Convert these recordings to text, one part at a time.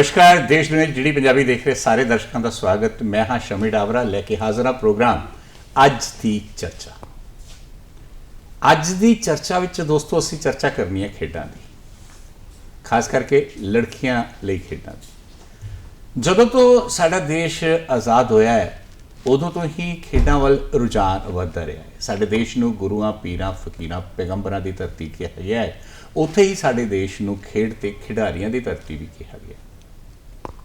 ਨਮਸਕਾਰ, ਦੇਸ਼ ਦੁਨੀਆ ਦੀ ਜਿਹੜੀ ਪੰਜਾਬੀ ਦੇਖ ਰਹੇ ਸਾਰੇ ਦਰਸ਼ਕਾਂ ਦਾ ਸਵਾਗਤ। ਮੈਂ ਹਾਂ ਸ਼ਮੀ ਡਾਵਰਾ, ਲੈ ਕੇ ਹਾਜ਼ਰ ਹਾਂ ਪ੍ਰੋਗਰਾਮ ਅੱਜ ਦੀ ਚਰਚਾ। ਅੱਜ ਦੀ ਚਰਚਾ ਵਿੱਚ ਦੋਸਤੋ, ਅਸੀਂ ਚਰਚਾ ਕਰਨੀ ਹੈ ਖੇਡਾਂ ਦੀ। ਖਾਸ ਕਰਕੇ ਲੜਕੀਆਂ ਲਈ ਖੇਡਾਂ ਦੀ। ਜਦੋਂ ਤੋਂ ਸਾਡਾ ਦੇਸ਼ ਆਜ਼ਾਦ ਹੋਇਆ ਹੈ, ਉਦੋਂ ਤੋਂ ਹੀ ਖੇਡਾਂ ਵੱਲ ਰੁਝਾਨ ਵੱਧਦਾ ਰਿਹਾ ਹੈ। ਸਾਡੇ ਦੇਸ਼ ਨੂੰ ਗੁਰੂਆਂ, ਪੀਰਾਂ, ਫਕੀਰਾਂ, ਪੈਗੰਬਰਾਂ ਦੀ ਧਰਤੀ ਕਿਹਾ ਗਿਆ ਹੈ। ਉੱਥੇ ਹੀ ਸਾਡੇ ਦੇਸ਼ ਨੂੰ ਖੇਡ ਤੇ ਖਿਡਾਰੀਆਂ ਦੀ ਧਰਤੀ ਵੀ ਕਿਹਾ ਗਿਆ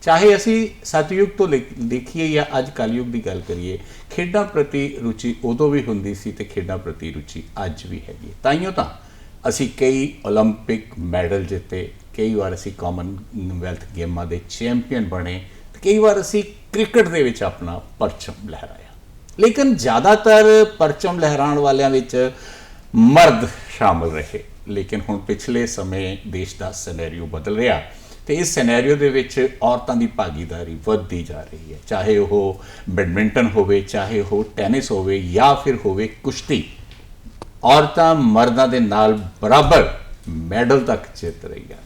ਚਾਹੇ ਅਸੀਂ ਸਤਯੁਗ ਤੋਂ ਲੈ- ਦੇਖੀਏ ਜਾਂ ਅੱਜ ਕਲਯੁਗ ਦੀ ਗੱਲ ਕਰੀਏ ਖੇਡਾਂ ਪ੍ਰਤੀ ਰੁਚੀ ਉਦੋਂ ਵੀ ਹੁੰਦੀ ਸੀ ਤੇ ਖੇਡਾਂ ਪ੍ਰਤੀ ਰੁਚੀ ਅੱਜ ਵੀ ਹੈਗੀ ਹੈ ਤਾਈਓ ਤਾਂ ਅਸੀਂ ਕਈ 올림픽 ਮੈਡਲ ਜਿੱਤੇ ਕਈ ਵਾਰ ਅਸੀਂ ਕਾਮਨਵੈਲਥ ਗੇਮਾਂ ਦੇ ਚੈਂਪੀਅਨ ਬਣੇ ਤੇ ਕਈ ਵਾਰ ਅਸੀਂ ਕ੍ਰਿਕਟ ਦੇ ਵਿੱਚ ਆਪਣਾ ਪਰਚਮ ਲਹਿਰਾਇਆ ਲੇਕਿਨ ਜ਼ਿਆਦਾਤਰ ਪਰਚਮ ਲਹਿਰਾਉਣ ਵਾਲਿਆਂ ਵਿੱਚ ਮਰਦ ਸ਼ਾਮਲ ਰਹੇ ਲੇਕਿਨ ਹੁਣ ਪਿਛਲੇ ਸਮੇਂ ਦੇਸ਼ ਦਾ ਸਿਨੈਰੀਓ ਬਦਲ ਰਿਹਾ ਤੇ ਇਸ ਸਿਨੈਰੀਓ ਦੇ ਵਿੱਚ ਔਰਤਾਂ ਦੀ ਭਾਗੀਦਾਰੀ ਵੱਧਦੀ ਜਾ ਰਹੀ ਹੈ। ਚਾਹੇ ਉਹ ਬੈਡਮਿੰਟਨ ਹੋਵੇ, ਚਾਹੇ ਉਹ ਟੈਨਿਸ ਹੋਵੇ ਜਾਂ ਫਿਰ ਹੋਵੇ ਕੁਸ਼ਤੀ, ਔਰਤਾਂ ਮਰਦਾਂ ਦੇ ਨਾਲ ਬਰਾਬਰ ਮੈਡਲ ਤੱਕ ਜਿੱਤ ਰਹੀਆਂ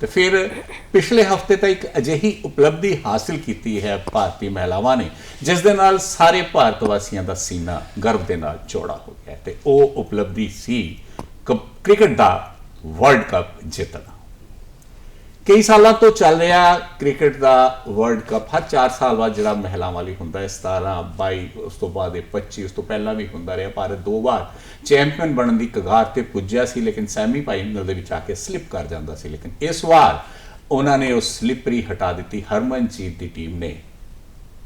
ਤੇ ਫਿਰ ਪਿਛਲੇ ਹਫ਼ਤੇ ਤਾਂ ਇੱਕ ਅਜਿਹੀ ਉਪਲਬਧੀ ਹਾਸਲ ਕੀਤੀ ਹੈ ਭਾਰਤੀ ਮਹਿਲਾਵਾਂ ਨੇ, ਜਿਸ ਦੇ ਨਾਲ ਸਾਰੇ ਭਾਰਤ ਵਾਸੀਆਂ ਦਾ ਸੀਨਾ ਗਰਵ ਦੇ ਨਾਲ ਚੌੜਾ ਹੋ ਗਿਆ ਹੈ ਤੇ ਉਹ ਉਪਲਬਧੀ ਸੀ ਕ੍ਰਿਕਟ ਦਾ ਵਰਲਡ ਕੱਪ ਜਿੱਤਣਾ। ਕਈ ਸਾਲਾਂ ਤੋਂ ਚੱਲ ਰਿਹਾ ਕ੍ਰਿਕਟ ਦਾ ਵਰਲਡ ਕੱਪ। ਹਰ 4 ਸਾਲ ਬਾਅਦ ਜਿਹੜਾ ਮਹਿਲਾਵਾਂ ਲਈ ਹੁੰਦਾ ਹੈ 17 22 ਉਸ ਤੋਂ ਬਾਅਦ ਇਹ 25 ਉਸ ਤੋਂ ਪਹਿਲਾਂ ਵੀ ਹੁੰਦਾ ਰਿਹਾ। ਭਾਰਤ ਦੋ ਵਾਰ ਚੈਂਪੀਅਨ ਬਣਨ ਦੀ ਕਗਾਰ ਤੇ ਪੁੱਜਿਆ ਸੀ, ਲੇਕਿਨ ਸੈਮੀ ਫਾਈਨਲ ਦੇ ਵਿੱਚ ਆ ਕੇ ਸਲਿਪ ਕਰ ਜਾਂਦਾ ਸੀ। ਲੇਕਿਨ ਇਸ ਵਾਰ ਉਹਨਾਂ ਨੇ ਉਹ ਸਲਿਪਰੀ ਹਟਾ ਦਿੱਤੀ। ਹਰਮਨਜੀਤ ਦੀ ਟੀਮ ਨੇ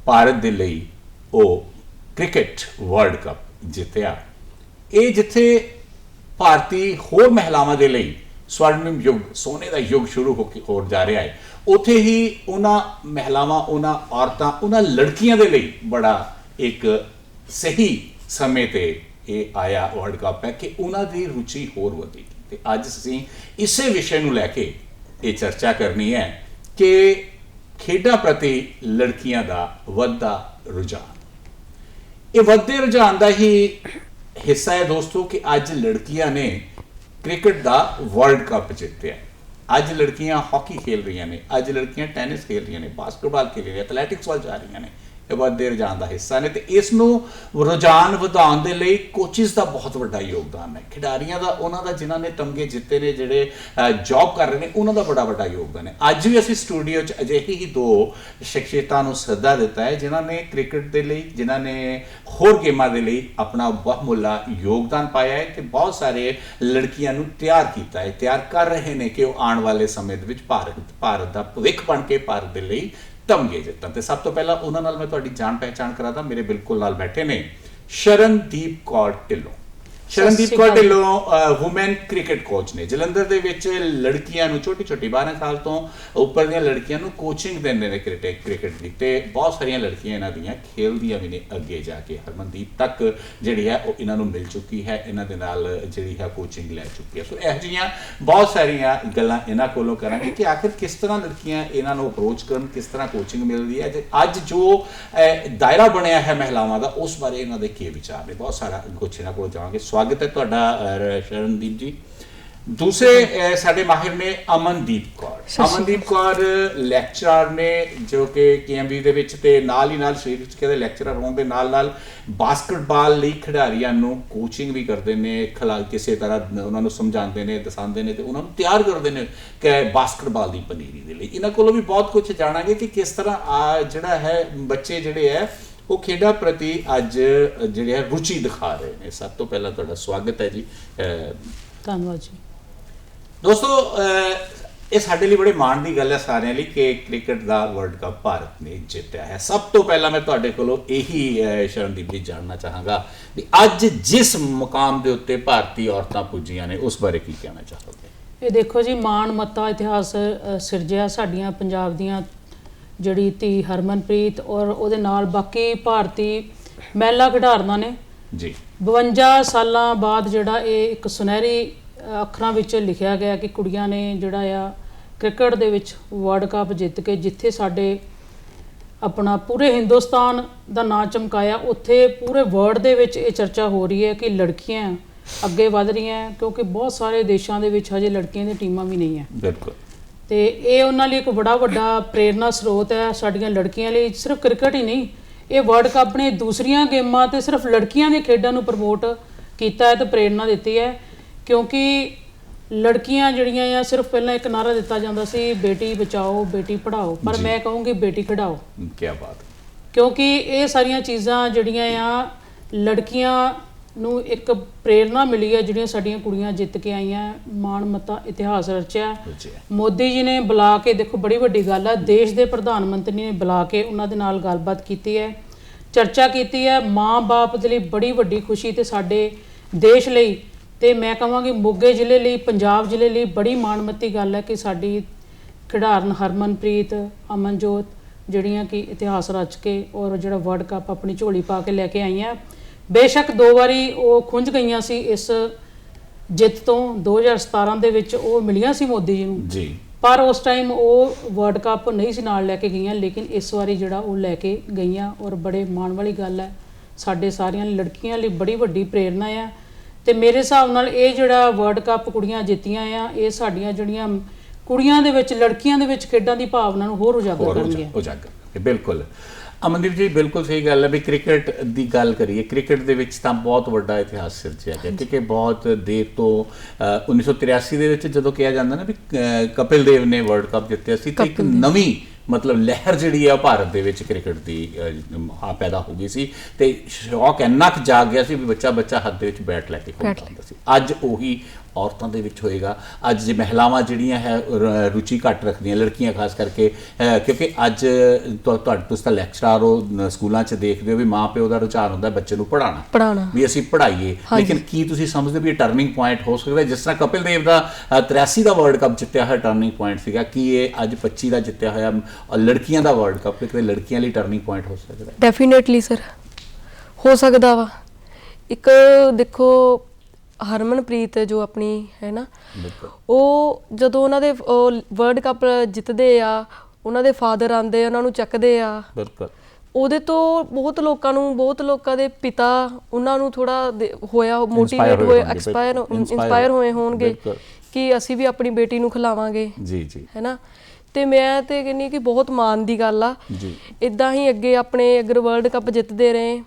ਭਾਰਤ ਦੇ ਲਈ ਉਹ ਕ੍ਰਿਕਟ ਵਰਲਡ ਕੱਪ ਜਿੱਤਿਆ। ਇਹ ਜਿੱਥੇ ਭਾਰਤੀ ਹੋਰ ਮਹਿਲਾਵਾਂ ਦੇ ਲਈ ਸਵਰਨਿਮ ਯੁੱਗ, ਸੋਨੇ ਦਾ ਯੁੱਗ ਸ਼ੁਰੂ ਹੋ ਕੇ ਹੋਰ ਜਾ ਰਿਹਾ ਹੈ। ਉੱਥੇ ਹੀ ਉਹਨਾਂ ਮਹਿਲਾਵਾਂ, ਉਹਨਾਂ ਔਰਤਾਂ, ਉਹਨਾਂ ਲੜਕੀਆਂ ਦੇ ਲਈ ਬੜਾ ਇੱਕ ਸਹੀ ਸਮੇਂ ਤੇ ਇਹ ਆਇਆ ਵਰਲਡ ਕੱਪ ਹੈ ਕਿ ਉਹਨਾਂ ਦੀ ਰੁਚੀ ਹੋਰ ਵਧੀ ਤੇ ਅੱਜ ਅਸੀਂ ਇਸੇ ਵਿਸ਼ੇ ਨੂੰ ਲੈ ਕੇ ਇਹ ਚਰਚਾ ਕਰਨੀ ਹੈ ਕਿ ਖੇਡਾਂ ਪ੍ਰਤੀ ਲੜਕੀਆਂ ਦਾ ਵੱਧਦਾ ਰੁਝਾਨ। ਇਹ ਵੱਧਦੇ ਰੁਝਾਨ ਦਾ ਹੀ ਹਿੱਸਾ ਹੈ ਦੋਸਤੋ ਕਿ ਅੱਜ ਲੜਕੀਆਂ ਨੇ ਕ੍ਰਿਕਟ ਦਾ ਵਰਲਡ ਕੱਪ ਜਿੱਤਿਆ। ਅੱਜ ਲੜਕੀਆਂ ਹਾਕੀ ਖੇਲ ਰਹੀਆਂ ਨੇ, ਅੱਜ ਲੜਕੀਆਂ ਟੈਨਿਸ ਖੇਲ ਰਹੀਆਂ ਨੇ, ਬਾਸਕਟਬਾਲ ਖੇਲ ਰਹੀਆਂ ਐਥਲੈਟਿਕਸ ਵੱਲ ਜਾ ਰਹੀਆਂ ਨੇ, ਇਹ ਬਹੁਤ ਵੱਧਦੇ ਰੁਝਾਨ ਦਾ ਹਿੱਸਾ ਨੇ ਤੇ ਇਸ ਨੂੰ ਰੁਝਾਨ ਵਧਾਉਣ ਦੇ ਲਈ ਕੋਚਿਸ ਦਾ ਬਹੁਤ ਵੱਡਾ ਯੋਗਦਾਨ ਹੈ। ਖਿਡਾਰੀਆਂ ਦਾ, ਉਹਨਾਂ ਦਾ ਜਿਨ੍ਹਾਂ ਨੇ ਤਮਗੇ ਜਿੱਤੇ ਨੇ, ਜਿਹੜੇ ਜੌਬ ਕਰ ਰਹੇ ਨੇ, ਉਹਨਾਂ ਦਾ ਬੜਾ ਵੱਡਾ ਯੋਗਦਾਨ ਹੈ। ਅੱਜ ਵੀ ਅਸੀਂ ਸਟੂਡੀਓ 'ਚ ਅਜਿਹੇ ਹੀ ਦੋ ਸ਼ਖਸੀਅਤਾਂ ਨੂੰ ਸੱਦਾ ਦਿੱਤਾ ਹੈ, ਜਿਨ੍ਹਾਂ ਨੇ ਕ੍ਰਿਕਟ ਦੇ ਲਈ, ਜਿਨ੍ਹਾਂ ਨੇ ਹੋਰ ਗੇਮਾਂ ਦੇ ਲਈ ਆਪਣਾ ਬਹੁਮੁੱਲਾ ਯੋਗਦਾਨ ਪਾਇਆ ਹੈ ਤੇ ਬਹੁਤ ਸਾਰੇ ਲੜਕੀਆਂ ਨੂੰ ਤਿਆਰ ਕੀਤਾ ਹੈ, ਤਿਆਰ ਕਰ ਰਹੇ ਨੇ ਕਿ ਉਹ ਆਉਣ ਵਾਲੇ ਸਮੇਂ ਦੇ ਵਿੱਚ ਭਾਰਤ ਭਾਰਤ ਦਾ ਭਵਿੱਖ ਬਣ ਕੇ ਭਾਰਤ ਦੇ ਲਈ ਤਮਗੇ ਜਿੱਤਣ। ਤੇ ਸਭ ਤੋਂ ਪਹਿਲਾਂ ਉਹਨਾਂ ਨਾਲ ਮੈਂ ਤੁਹਾਡੀ ਜਾਣ ਪਹਿਚਾਣ ਕਰਾਦਾ, ਮੇਰੇ ਬਿਲਕੁਲ ਨਾਲ ਬੈਠੇ ਨੇ Sharandeep Kaur Dhillon. Sharandeep Kaur Dhillon woman cricket coach ਨੇ। ਜਲੰਧਰ ਦੇ ਵਿੱਚ ਲੜਕੀਆਂ ਨੂੰ ਛੋਟੀ ਛੋਟੀ 12 ਸਾਲ ਤੋਂ ਉੱਪਰ ਦੀਆਂ ਲੜਕੀਆਂ ਨੂੰ ਕੋਚਿੰਗ ਦਿੰਦੇ ਨੇ ਕ੍ਰਿਕਟ ਕ੍ਰਿਕਟ ਦੀ ਤੇ ਬਹੁਤ ਸਾਰੀਆਂ ਲੜਕੀਆਂ ਇਹਨਾਂ ਦੀਆਂ ਖੇਲਦੀਆਂ ਵੀ ਨੇ ਅੱਗੇ ਜਾ ਕੇ। ਹਰਮਨਦੀਪ ਤੱਕ ਜਿਹੜੀ ਹੈ ਉਹ ਇਹਨਾਂ ਨੂੰ ਮਿਲ ਚੁੱਕੀ ਹੈ ਇਹਨਾਂ ਦੇ ਨਾਲ ਜਿਹੜੀ ਹੈ ਕੋਚਿੰਗ ਲੈ ਚੁੱਕੀ ਹੈ। ਸੋ ਇਹੋ ਜਿਹੀਆਂ ਬਹੁਤ ਸਾਰੀਆਂ ਗੱਲਾਂ ਇਹਨਾਂ ਕੋਲੋਂ ਕਰਾਂਗੇ ਕਿ ਆਖਿਰ ਕਿਸ ਤਰ੍ਹਾਂ ਲੜਕੀਆਂ ਇਹਨਾਂ ਨੂੰ ਅਪਰੋਚ ਕਰਨ ਕਿਸ ਤਰ੍ਹਾਂ ਕੋਚਿੰਗ ਮਿਲਦੀ ਹੈ। ਤੇ ਅੱਜ ਜੋ ਦਾਇਰਾ ਬਣਿਆ ਹੈ ਮਹਿਲਾਵਾਂ ਦਾ ਉਸ ਬਾਰੇ ਇਹਨਾਂ ਦੇ ਕੀ ਵਿਚਾਰ ਨੇ? ਬਹੁਤ ਸਾਰਾ ਕੁਛ ਇਹਨਾਂ ਕੋਲ ਜਾਵਾਂਗੇ ਸਵਾਗਤ ਹੈ ਤੁਹਾਡਾ ਸ਼ਰਨਦੀਪ ਜੀ। ਦੂਸਰੇ ਸਾਡੇ ਮਾਹਿਰ ਨੇ ਅਮਨਦੀਪ ਕੌਰ। ਅਮਨਦੀਪ ਕੌਰ ਲੈਕਚਰਰ ਨੇ ਜੋ ਕਿ ਕੇਐਮਬੀ ਦੇ ਵਿੱਚ ਤੇ ਨਾਲ ਹੀ ਨਾਲ ਸ਼੍ਰੀ ਵਿੱਚ ਦੇ ਲੈਕਚਰਰ ਹੋਣ ਦੇ ਨਾਲ ਨਾਲ ਬਾਸਕਟਬਾਲ ਲਈ ਖਿਡਾਰੀਆਂ ਨੂੰ ਕੋਚਿੰਗ ਵੀ ਕਰਦੇ ਨੇ ਖਿਲਾ ਕਿਸੇ ਤਰ੍ਹਾਂ ਉਹਨਾਂ ਨੂੰ ਸਮਝਾਉਂਦੇ ਨੇ ਦਸਾਉਂਦੇ ਨੇ ਤੇ ਉਹਨਾਂ ਨੂੰ ਤਿਆਰ ਕਰਦੇ ਨੇ ਕਿ ਬਾਸਕਟਬਾਲ ਦੀ ਪਨੀਰੀ ਦੇ ਲਈ। ਇਹਨਾਂ ਕੋਲੋਂ ਵੀ ਬਹੁਤ ਕੁਝ ਜਾਣਾਂਗੇ ਕਿ ਕਿਸ ਤਰ੍ਹਾਂ ਆ ਜਿਹੜਾ ਹੈ ਬੱਚੇ ਜਿਹੜੇ ਹੈ ਉਹ ਖੇਡਾਂ ਪ੍ਰਤੀ ਅੱਜ ਜਿਹੜੇ ਹੈ ਰੁਚੀ ਦਿਖਾ ਰਹੇ ਨੇ। ਸਭ ਤੋਂ ਪਹਿਲਾਂ ਤੁਹਾਡਾ ਸਵਾਗਤ ਹੈ ਜੀ। ਧੰਨਵਾਦ ਜੀ। ਦੋਸਤੋ ਇਹ ਸਾਡੇ ਲਈ ਬੜੇ ਮਾਣ ਦੀ ਗੱਲ ਹੈ ਸਾਰਿਆਂ ਲਈ ਕਿ ਕ੍ਰਿਕਟ ਦਾ ਵਰਲਡ ਕੱਪ ਭਾਰਤ ਨੇ ਜਿੱਤਿਆ ਹੈ। ਸਭ ਤੋਂ ਪਹਿਲਾਂ ਮੈਂ ਤੁਹਾਡੇ ਕੋਲੋਂ ਇਹੀ ਸ਼ਰਨਦੀਪ ਜੀ ਜਾਣਨਾ ਚਾਹਾਂਗਾ ਵੀ ਅੱਜ ਜਿਸ ਮੁਕਾਮ ਦੇ ਉੱਤੇ ਭਾਰਤੀ ਔਰਤਾਂ ਪੁੱਜੀਆਂ ਨੇ ਉਸ ਬਾਰੇ ਕੀ ਕਹਿਣਾ ਚਾਹੋਗੇ? ਇਹ ਦੇਖੋ ਜੀ ਮਾਣ ਮੱਤਾ ਇਤਿਹਾਸ ਸਿਰਜਿਆ ਸਾਡੀਆਂ ਪੰਜਾਬ ਦੀਆਂ ਜਿਹੜੀ ਧੀ ਹਰਮਨਪ੍ਰੀਤ ਔਰ ਉਹਦੇ ਨਾਲ ਬਾਕੀ ਭਾਰਤੀ ਮਹਿਲਾ ਖਿਡਾਰਨਾਂ ਨੇ। ਜੀ। 52 ਸਾਲਾਂ ਬਾਅਦ ਜਿਹੜਾ ਇਹ ਇੱਕ ਸੁਨਹਿਰੀ ਅੱਖਰਾਂ ਵਿੱਚ ਲਿਖਿਆ ਗਿਆ ਕਿ ਕੁੜੀਆਂ ਨੇ ਜਿਹੜਾ ਆ ਕ੍ਰਿਕਟ ਦੇ ਵਿੱਚ ਵਰਲਡ ਕੱਪ ਜਿੱਤ ਕੇ ਜਿੱਥੇ ਸਾਡੇ ਆਪਣਾ ਪੂਰੇ ਹਿੰਦੁਸਤਾਨ ਦਾ ਨਾਂ ਚਮਕਾਇਆ ਉੱਥੇ ਪੂਰੇ ਵਰਲਡ ਦੇ ਵਿੱਚ ਇਹ ਚਰਚਾ ਹੋ ਰਹੀ ਹੈ ਕਿ ਲੜਕੀਆਂ ਅੱਗੇ ਵਧ ਰਹੀਆਂ ਕਿਉਂਕਿ ਬਹੁਤ ਸਾਰੇ ਦੇਸ਼ਾਂ ਦੇ ਵਿੱਚ ਹਜੇ ਲੜਕੀਆਂ ਦੀਆਂ ਟੀਮਾਂ ਵੀ ਨਹੀਂ ਹੈ। ਬਿਲਕੁਲ। ਤੇ ਇਹ ਉਹਨਾਂ ਲਈ ਇੱਕ ਬੜਾ ਵੱਡਾ ਪ੍ਰੇਰਨਾ ਸਰੋਤ ਹੈ ਸਾਡੀਆਂ ਲੜਕੀਆਂ ਲਈ। ਸਿਰਫ ਕ੍ਰਿਕਟ ਹੀ ਨਹੀਂ ਇਹ ਵਰਲਡ ਕੱਪ ਨੇ ਦੂਸਰੀਆਂ ਗੇਮਾਂ ਤੇ ਸਿਰਫ ਲੜਕੀਆਂ ਦੀਆਂ ਖੇਡਾਂ ਨੂੰ ਪ੍ਰਮੋਟ ਕੀਤਾ ਹੈ ਤੇ ਪ੍ਰੇਰਨਾ ਦਿੱਤੀ ਹੈ। ਕਿਉਂਕਿ ਲੜਕੀਆਂ ਜਿਹੜੀਆਂ ਆ ਸਿਰਫ ਪਹਿਲਾਂ ਇੱਕ ਨਾਰਾ ਦਿੱਤਾ ਜਾਂਦਾ ਸੀ ਬੇਟੀ ਬਚਾਓ ਬੇਟੀ ਪੜ੍ਹਾਓ। ਪਰ ਮੈਂ ਕਹੂੰਗੀ ਬੇਟੀ ਖਿਡਾਓ। ਕੀ ਬਾਤ। ਕਿਉਂਕਿ ਇਹ ਸਾਰੀਆਂ ਚੀਜ਼ਾਂ ਜਿਹੜੀਆਂ ਆ ਲੜਕੀਆਂ ਨੂੰ ਇੱਕ ਪ੍ਰੇਰਨਾ ਮਿਲੀ ਹੈ ਜਿਹੜੀਆਂ ਸਾਡੀਆਂ ਕੁੜੀਆਂ ਜਿੱਤ ਕੇ ਆਈਆਂ ਮਾਣ ਮਤਾ ਇਤਿਹਾਸ ਰਚਿਆ। ਮੋਦੀ ਜੀ ਨੇ ਬੁਲਾ ਕੇ ਦੇਖੋ ਬੜੀ ਵੱਡੀ ਗੱਲ ਹੈ ਦੇਸ਼ ਦੇ ਪ੍ਰਧਾਨ ਮੰਤਰੀ ਨੇ ਬੁਲਾ ਕੇ ਉਹਨਾਂ ਦੇ ਨਾਲ ਗੱਲਬਾਤ ਕੀਤੀ ਹੈ ਚਰਚਾ ਕੀਤੀ ਹੈ ਮਾਂ-ਬਾਪ ਦੇ ਲਈ ਬੜੀ ਵੱਡੀ ਖੁਸ਼ੀ ਤੇ ਸਾਡੇ ਦੇਸ਼ ਲਈ ਤੇ ਮੈਂ ਕਹਾਂਗੀ ਮੋਗੇ ਜ਼ਿਲ੍ਹੇ ਲਈ ਪੰਜਾਬ ਜ਼ਿਲ੍ਹੇ ਲਈ ਬੜੀ ਮਾਣਮੱਤੀ ਗੱਲ ਹੈ ਕਿ ਸਾਡੀ ਖਿਡਾਰਨ ਹਰਮਨਪ੍ਰੀਤ ਅਮਨਜੋਤ ਜਿਹੜੀਆਂ ਕਿ ਇਤਿਹਾਸ ਰਚ ਕੇ ਔਰ ਜਿਹੜਾ ਵਰਲਡ ਕੱਪ ਆਪਣੀ ਝੋਲੀ ਪਾ ਕੇ ਲੈ ਕੇ ਆਈਆਂ ਬੇਸ਼ੱਕ ਦੋ ਵਾਰੀ ਉਹ ਖੁੰਝ ਗਈਆਂ ਸੀ ਇਸ ਜਿੱਤ ਤੋਂ 2017 ਦੇ ਵਿੱਚ ਉਹ ਮਿਲੀਆਂ ਸੀ ਮੋਦੀ ਜੀ ਨੂੰ। ਜੀ। ਪਰ ਉਸ ਟਾਈਮ ਉਹ ਵਰਲਡ ਕੱਪ ਨਹੀਂ ਸੀ ਨਾਲ ਲੈ ਕੇ ਗਈਆਂ ਲੇਕਿਨ ਇਸ ਵਾਰੀ ਜਿਹੜਾ ਉਹ ਲੈ ਕੇ ਗਈਆਂ ਔਰ ਬੜੇ ਮਾਣ ਵਾਲੀ ਗੱਲ ਹੈ। ਸਾਡੇ ਸਾਰੀਆਂ ਲੜਕੀਆਂ ਲਈ ਬੜੀ ਵੱਡੀ ਪ੍ਰੇਰਨਾ ਆ। ਤੇ ਮੇਰੇ ਹਿਸਾਬ ਨਾਲ ਇਹ ਜਿਹੜਾ ਵਰਲਡ ਕੱਪ ਕੁੜੀਆਂ ਜਿੱਤੀਆਂ ਆ ਇਹ ਸਾਡੀਆਂ ਜਿਹੜੀਆਂ ਕੁੜੀਆਂ ਦੇ ਵਿੱਚ ਲੜਕੀਆਂ ਦੇ ਵਿੱਚ ਖੇਡਾਂ ਦੀ ਭਾਵਨਾ ਨੂੰ ਹੋਰ ਉਜਾਗਰ ਕਰਨਗੀਆਂ। ਉਜਾਗਰ ਬਿਲਕੁਲ। ਅਮਨਦੀਪ ਜੀ ਬਿਲਕੁਲ ਸਹੀ ਗੱਲ ਹੈ ਵੀ ਕ੍ਰਿਕਟ ਦੀ ਗੱਲ ਕਰੀਏ ਕ੍ਰਿਕਟ ਦੇ ਵਿੱਚ ਤਾਂ ਬਹੁਤ ਵੱਡਾ ਇਤਿਹਾਸ ਸਿਰਜਿਆ ਗਿਆ। ਕਿਉਂਕਿ ਬਹੁਤ ਦੇਰ ਤੋਂ ਅ, 1983 ਦੇ ਵਿੱਚ ਜਦੋਂ ਕਿਹਾ ਜਾਂਦਾ ਨਾ ਵੀ ਕਪਿਲ ਦੇਵ ਨੇ ਵਰਲਡ ਕੱਪ ਜਿੱਤਿਆ ਸੀ ਤੇ ਇੱਕ ਨਵੀਂ ਮਤਲਬ ਲਹਿਰ ਜਿਹੜੀ ਉਹ ਭਾਰਤ ਦੇ ਵਿੱਚ ਕ੍ਰਿਕਟ ਦੀ ਆ ਪੈਦਾ ਹੋ ਗਈ ਸੀ ਤੇ ਸ਼ੌਕ ਇੰਨਾ ਕੁ ਜਾਗ ਗਿਆ ਸੀ ਵੀ ਬੱਚਾ ਬੱਚਾ ਹੱਥ ਦੇ ਵਿੱਚ ਬੈਟ ਲੈ ਕੇ ਹੁੰਦਾ ਸੀ। ਅੱਜ ਉਹੀ ਔਰਤਾਂ ਦੇ ਵਿੱਚ ਹੋਏਗਾ। ਅੱਜ ਜੇ ਮਹਿਲਾਵਾਂ ਜਿਹੜੀਆਂ ਹੈ ਰੁਚੀ ਘੱਟ ਰੱਖਦੀਆਂ ਲੜਕੀਆਂ ਖਾਸ ਕਰਕੇ ਕਿਉਂਕਿ ਅੱਜ ਤੁਹਾ- ਤੁਹਾਡੇ ਤੁਸੀਂ ਤਾਂ ਲੈਕਚਰਰ ਹੋ ਸਕੂਲਾਂ 'ਚ ਦੇਖਦੇ ਹੋ ਵੀ ਮਾਂ ਪਿਓ ਦਾ ਰੁਝਾਨ ਹੁੰਦਾ ਬੱਚੇ ਨੂੰ ਪੜਾਉਣਾ ਪੜਾਉਣਾ ਵੀ ਅਸੀਂ ਪੜ੍ਹਾਈਏ। ਲੇਕਿਨ ਕੀ ਤੁਸੀਂ ਸਮਝਦੇ ਹੋ ਵੀ ਇਹ ਟਰਨਿੰਗ ਪੁਆਇੰਟ ਹੋ ਸਕਦਾ? ਜਿਸ ਤਰ੍ਹਾਂ ਕਪਿਲ ਦੇਵ ਦਾ ਅ, 83 ਦਾ ਵਰਲਡ ਕੱਪ ਜਿੱਤਿਆ ਹੋਇਆ ਟਰਨਿੰਗ ਪੁਆਇੰਟ ਸੀਗਾ ਕੀ ਇਹ ਅੱਜ 25 ਦਾ ਜਿੱਤਿਆ ਹੋਇਆ ਲੜਕੀਆਂ ਦਾ ਵਰਲਡ ਕੱਪ ਕਿਤੇ ਲੜਕੀਆਂ ਲਈ ਟਰਨਿੰਗ ਪੁਆਇੰਟ ਹੋ ਸਕਦਾ ਡੈਫੀਨੇਟਲੀ ਸਰ ਹੋ ਸਕਦਾ ਵਾ। ਇੱਕ ਦੇਖੋ ਹਰਮਨਪ੍ਰੀਤ ਜੋ ਆਪਣੀ ਹੈ ਨਾ ਉਹ ਜਦੋਂ ਉਹਨਾਂ ਦੇ ਵਰਲਡ ਕੱਪ ਜਿੱਤਦੇ ਆ ਉਹਨਾਂ ਦੇ ਫਾਦਰ ਆਂਦੇ ਉਹਨਾਂ ਨੂੰ ਚੱਕਦੇ ਆ। ਬਿਲਕੁਲ। ਉਹਦੇ ਤੋਂ ਬਹੁਤ ਲੋਕਾਂ ਨੂੰ ਬਹੁਤ ਲੋਕਾਂ ਦੇ ਪਿਤਾ ਉਹਨਾਂ ਨੂੰ ਥੋੜਾ ਹੋਇਆ ਮੋਟੀਵੇਟ ਹੋਏ ਐਕਸਪਾਇਰ ਇੰਸਪਾਇਰ ਹੋਏ ਹੋਣਗੇ। ਕਿ ਅਸੀਂ ਵੀ ਆਪਣੀ ਬੇਟੀ ਨੂੰ ਖਿਲਾਵਾਂਗੇ। ਜੀ ਜੀ। ਹੈਨਾ ਤੇ ਮੈਂ ਤੇ ਕਹਿੰਨੀ ਕਿ ਬਹੁਤ ਮਾਣ ਦੀ ਗੱਲ ਆ। ਜੀ। ਇਦਾਂ ਹੀ ਅੱਗੇ ਆਪਣੇ ਅਗਰ ਵਰਲਡ ਕੱਪ ਜਿੱਤਦੇ ਰਹੇ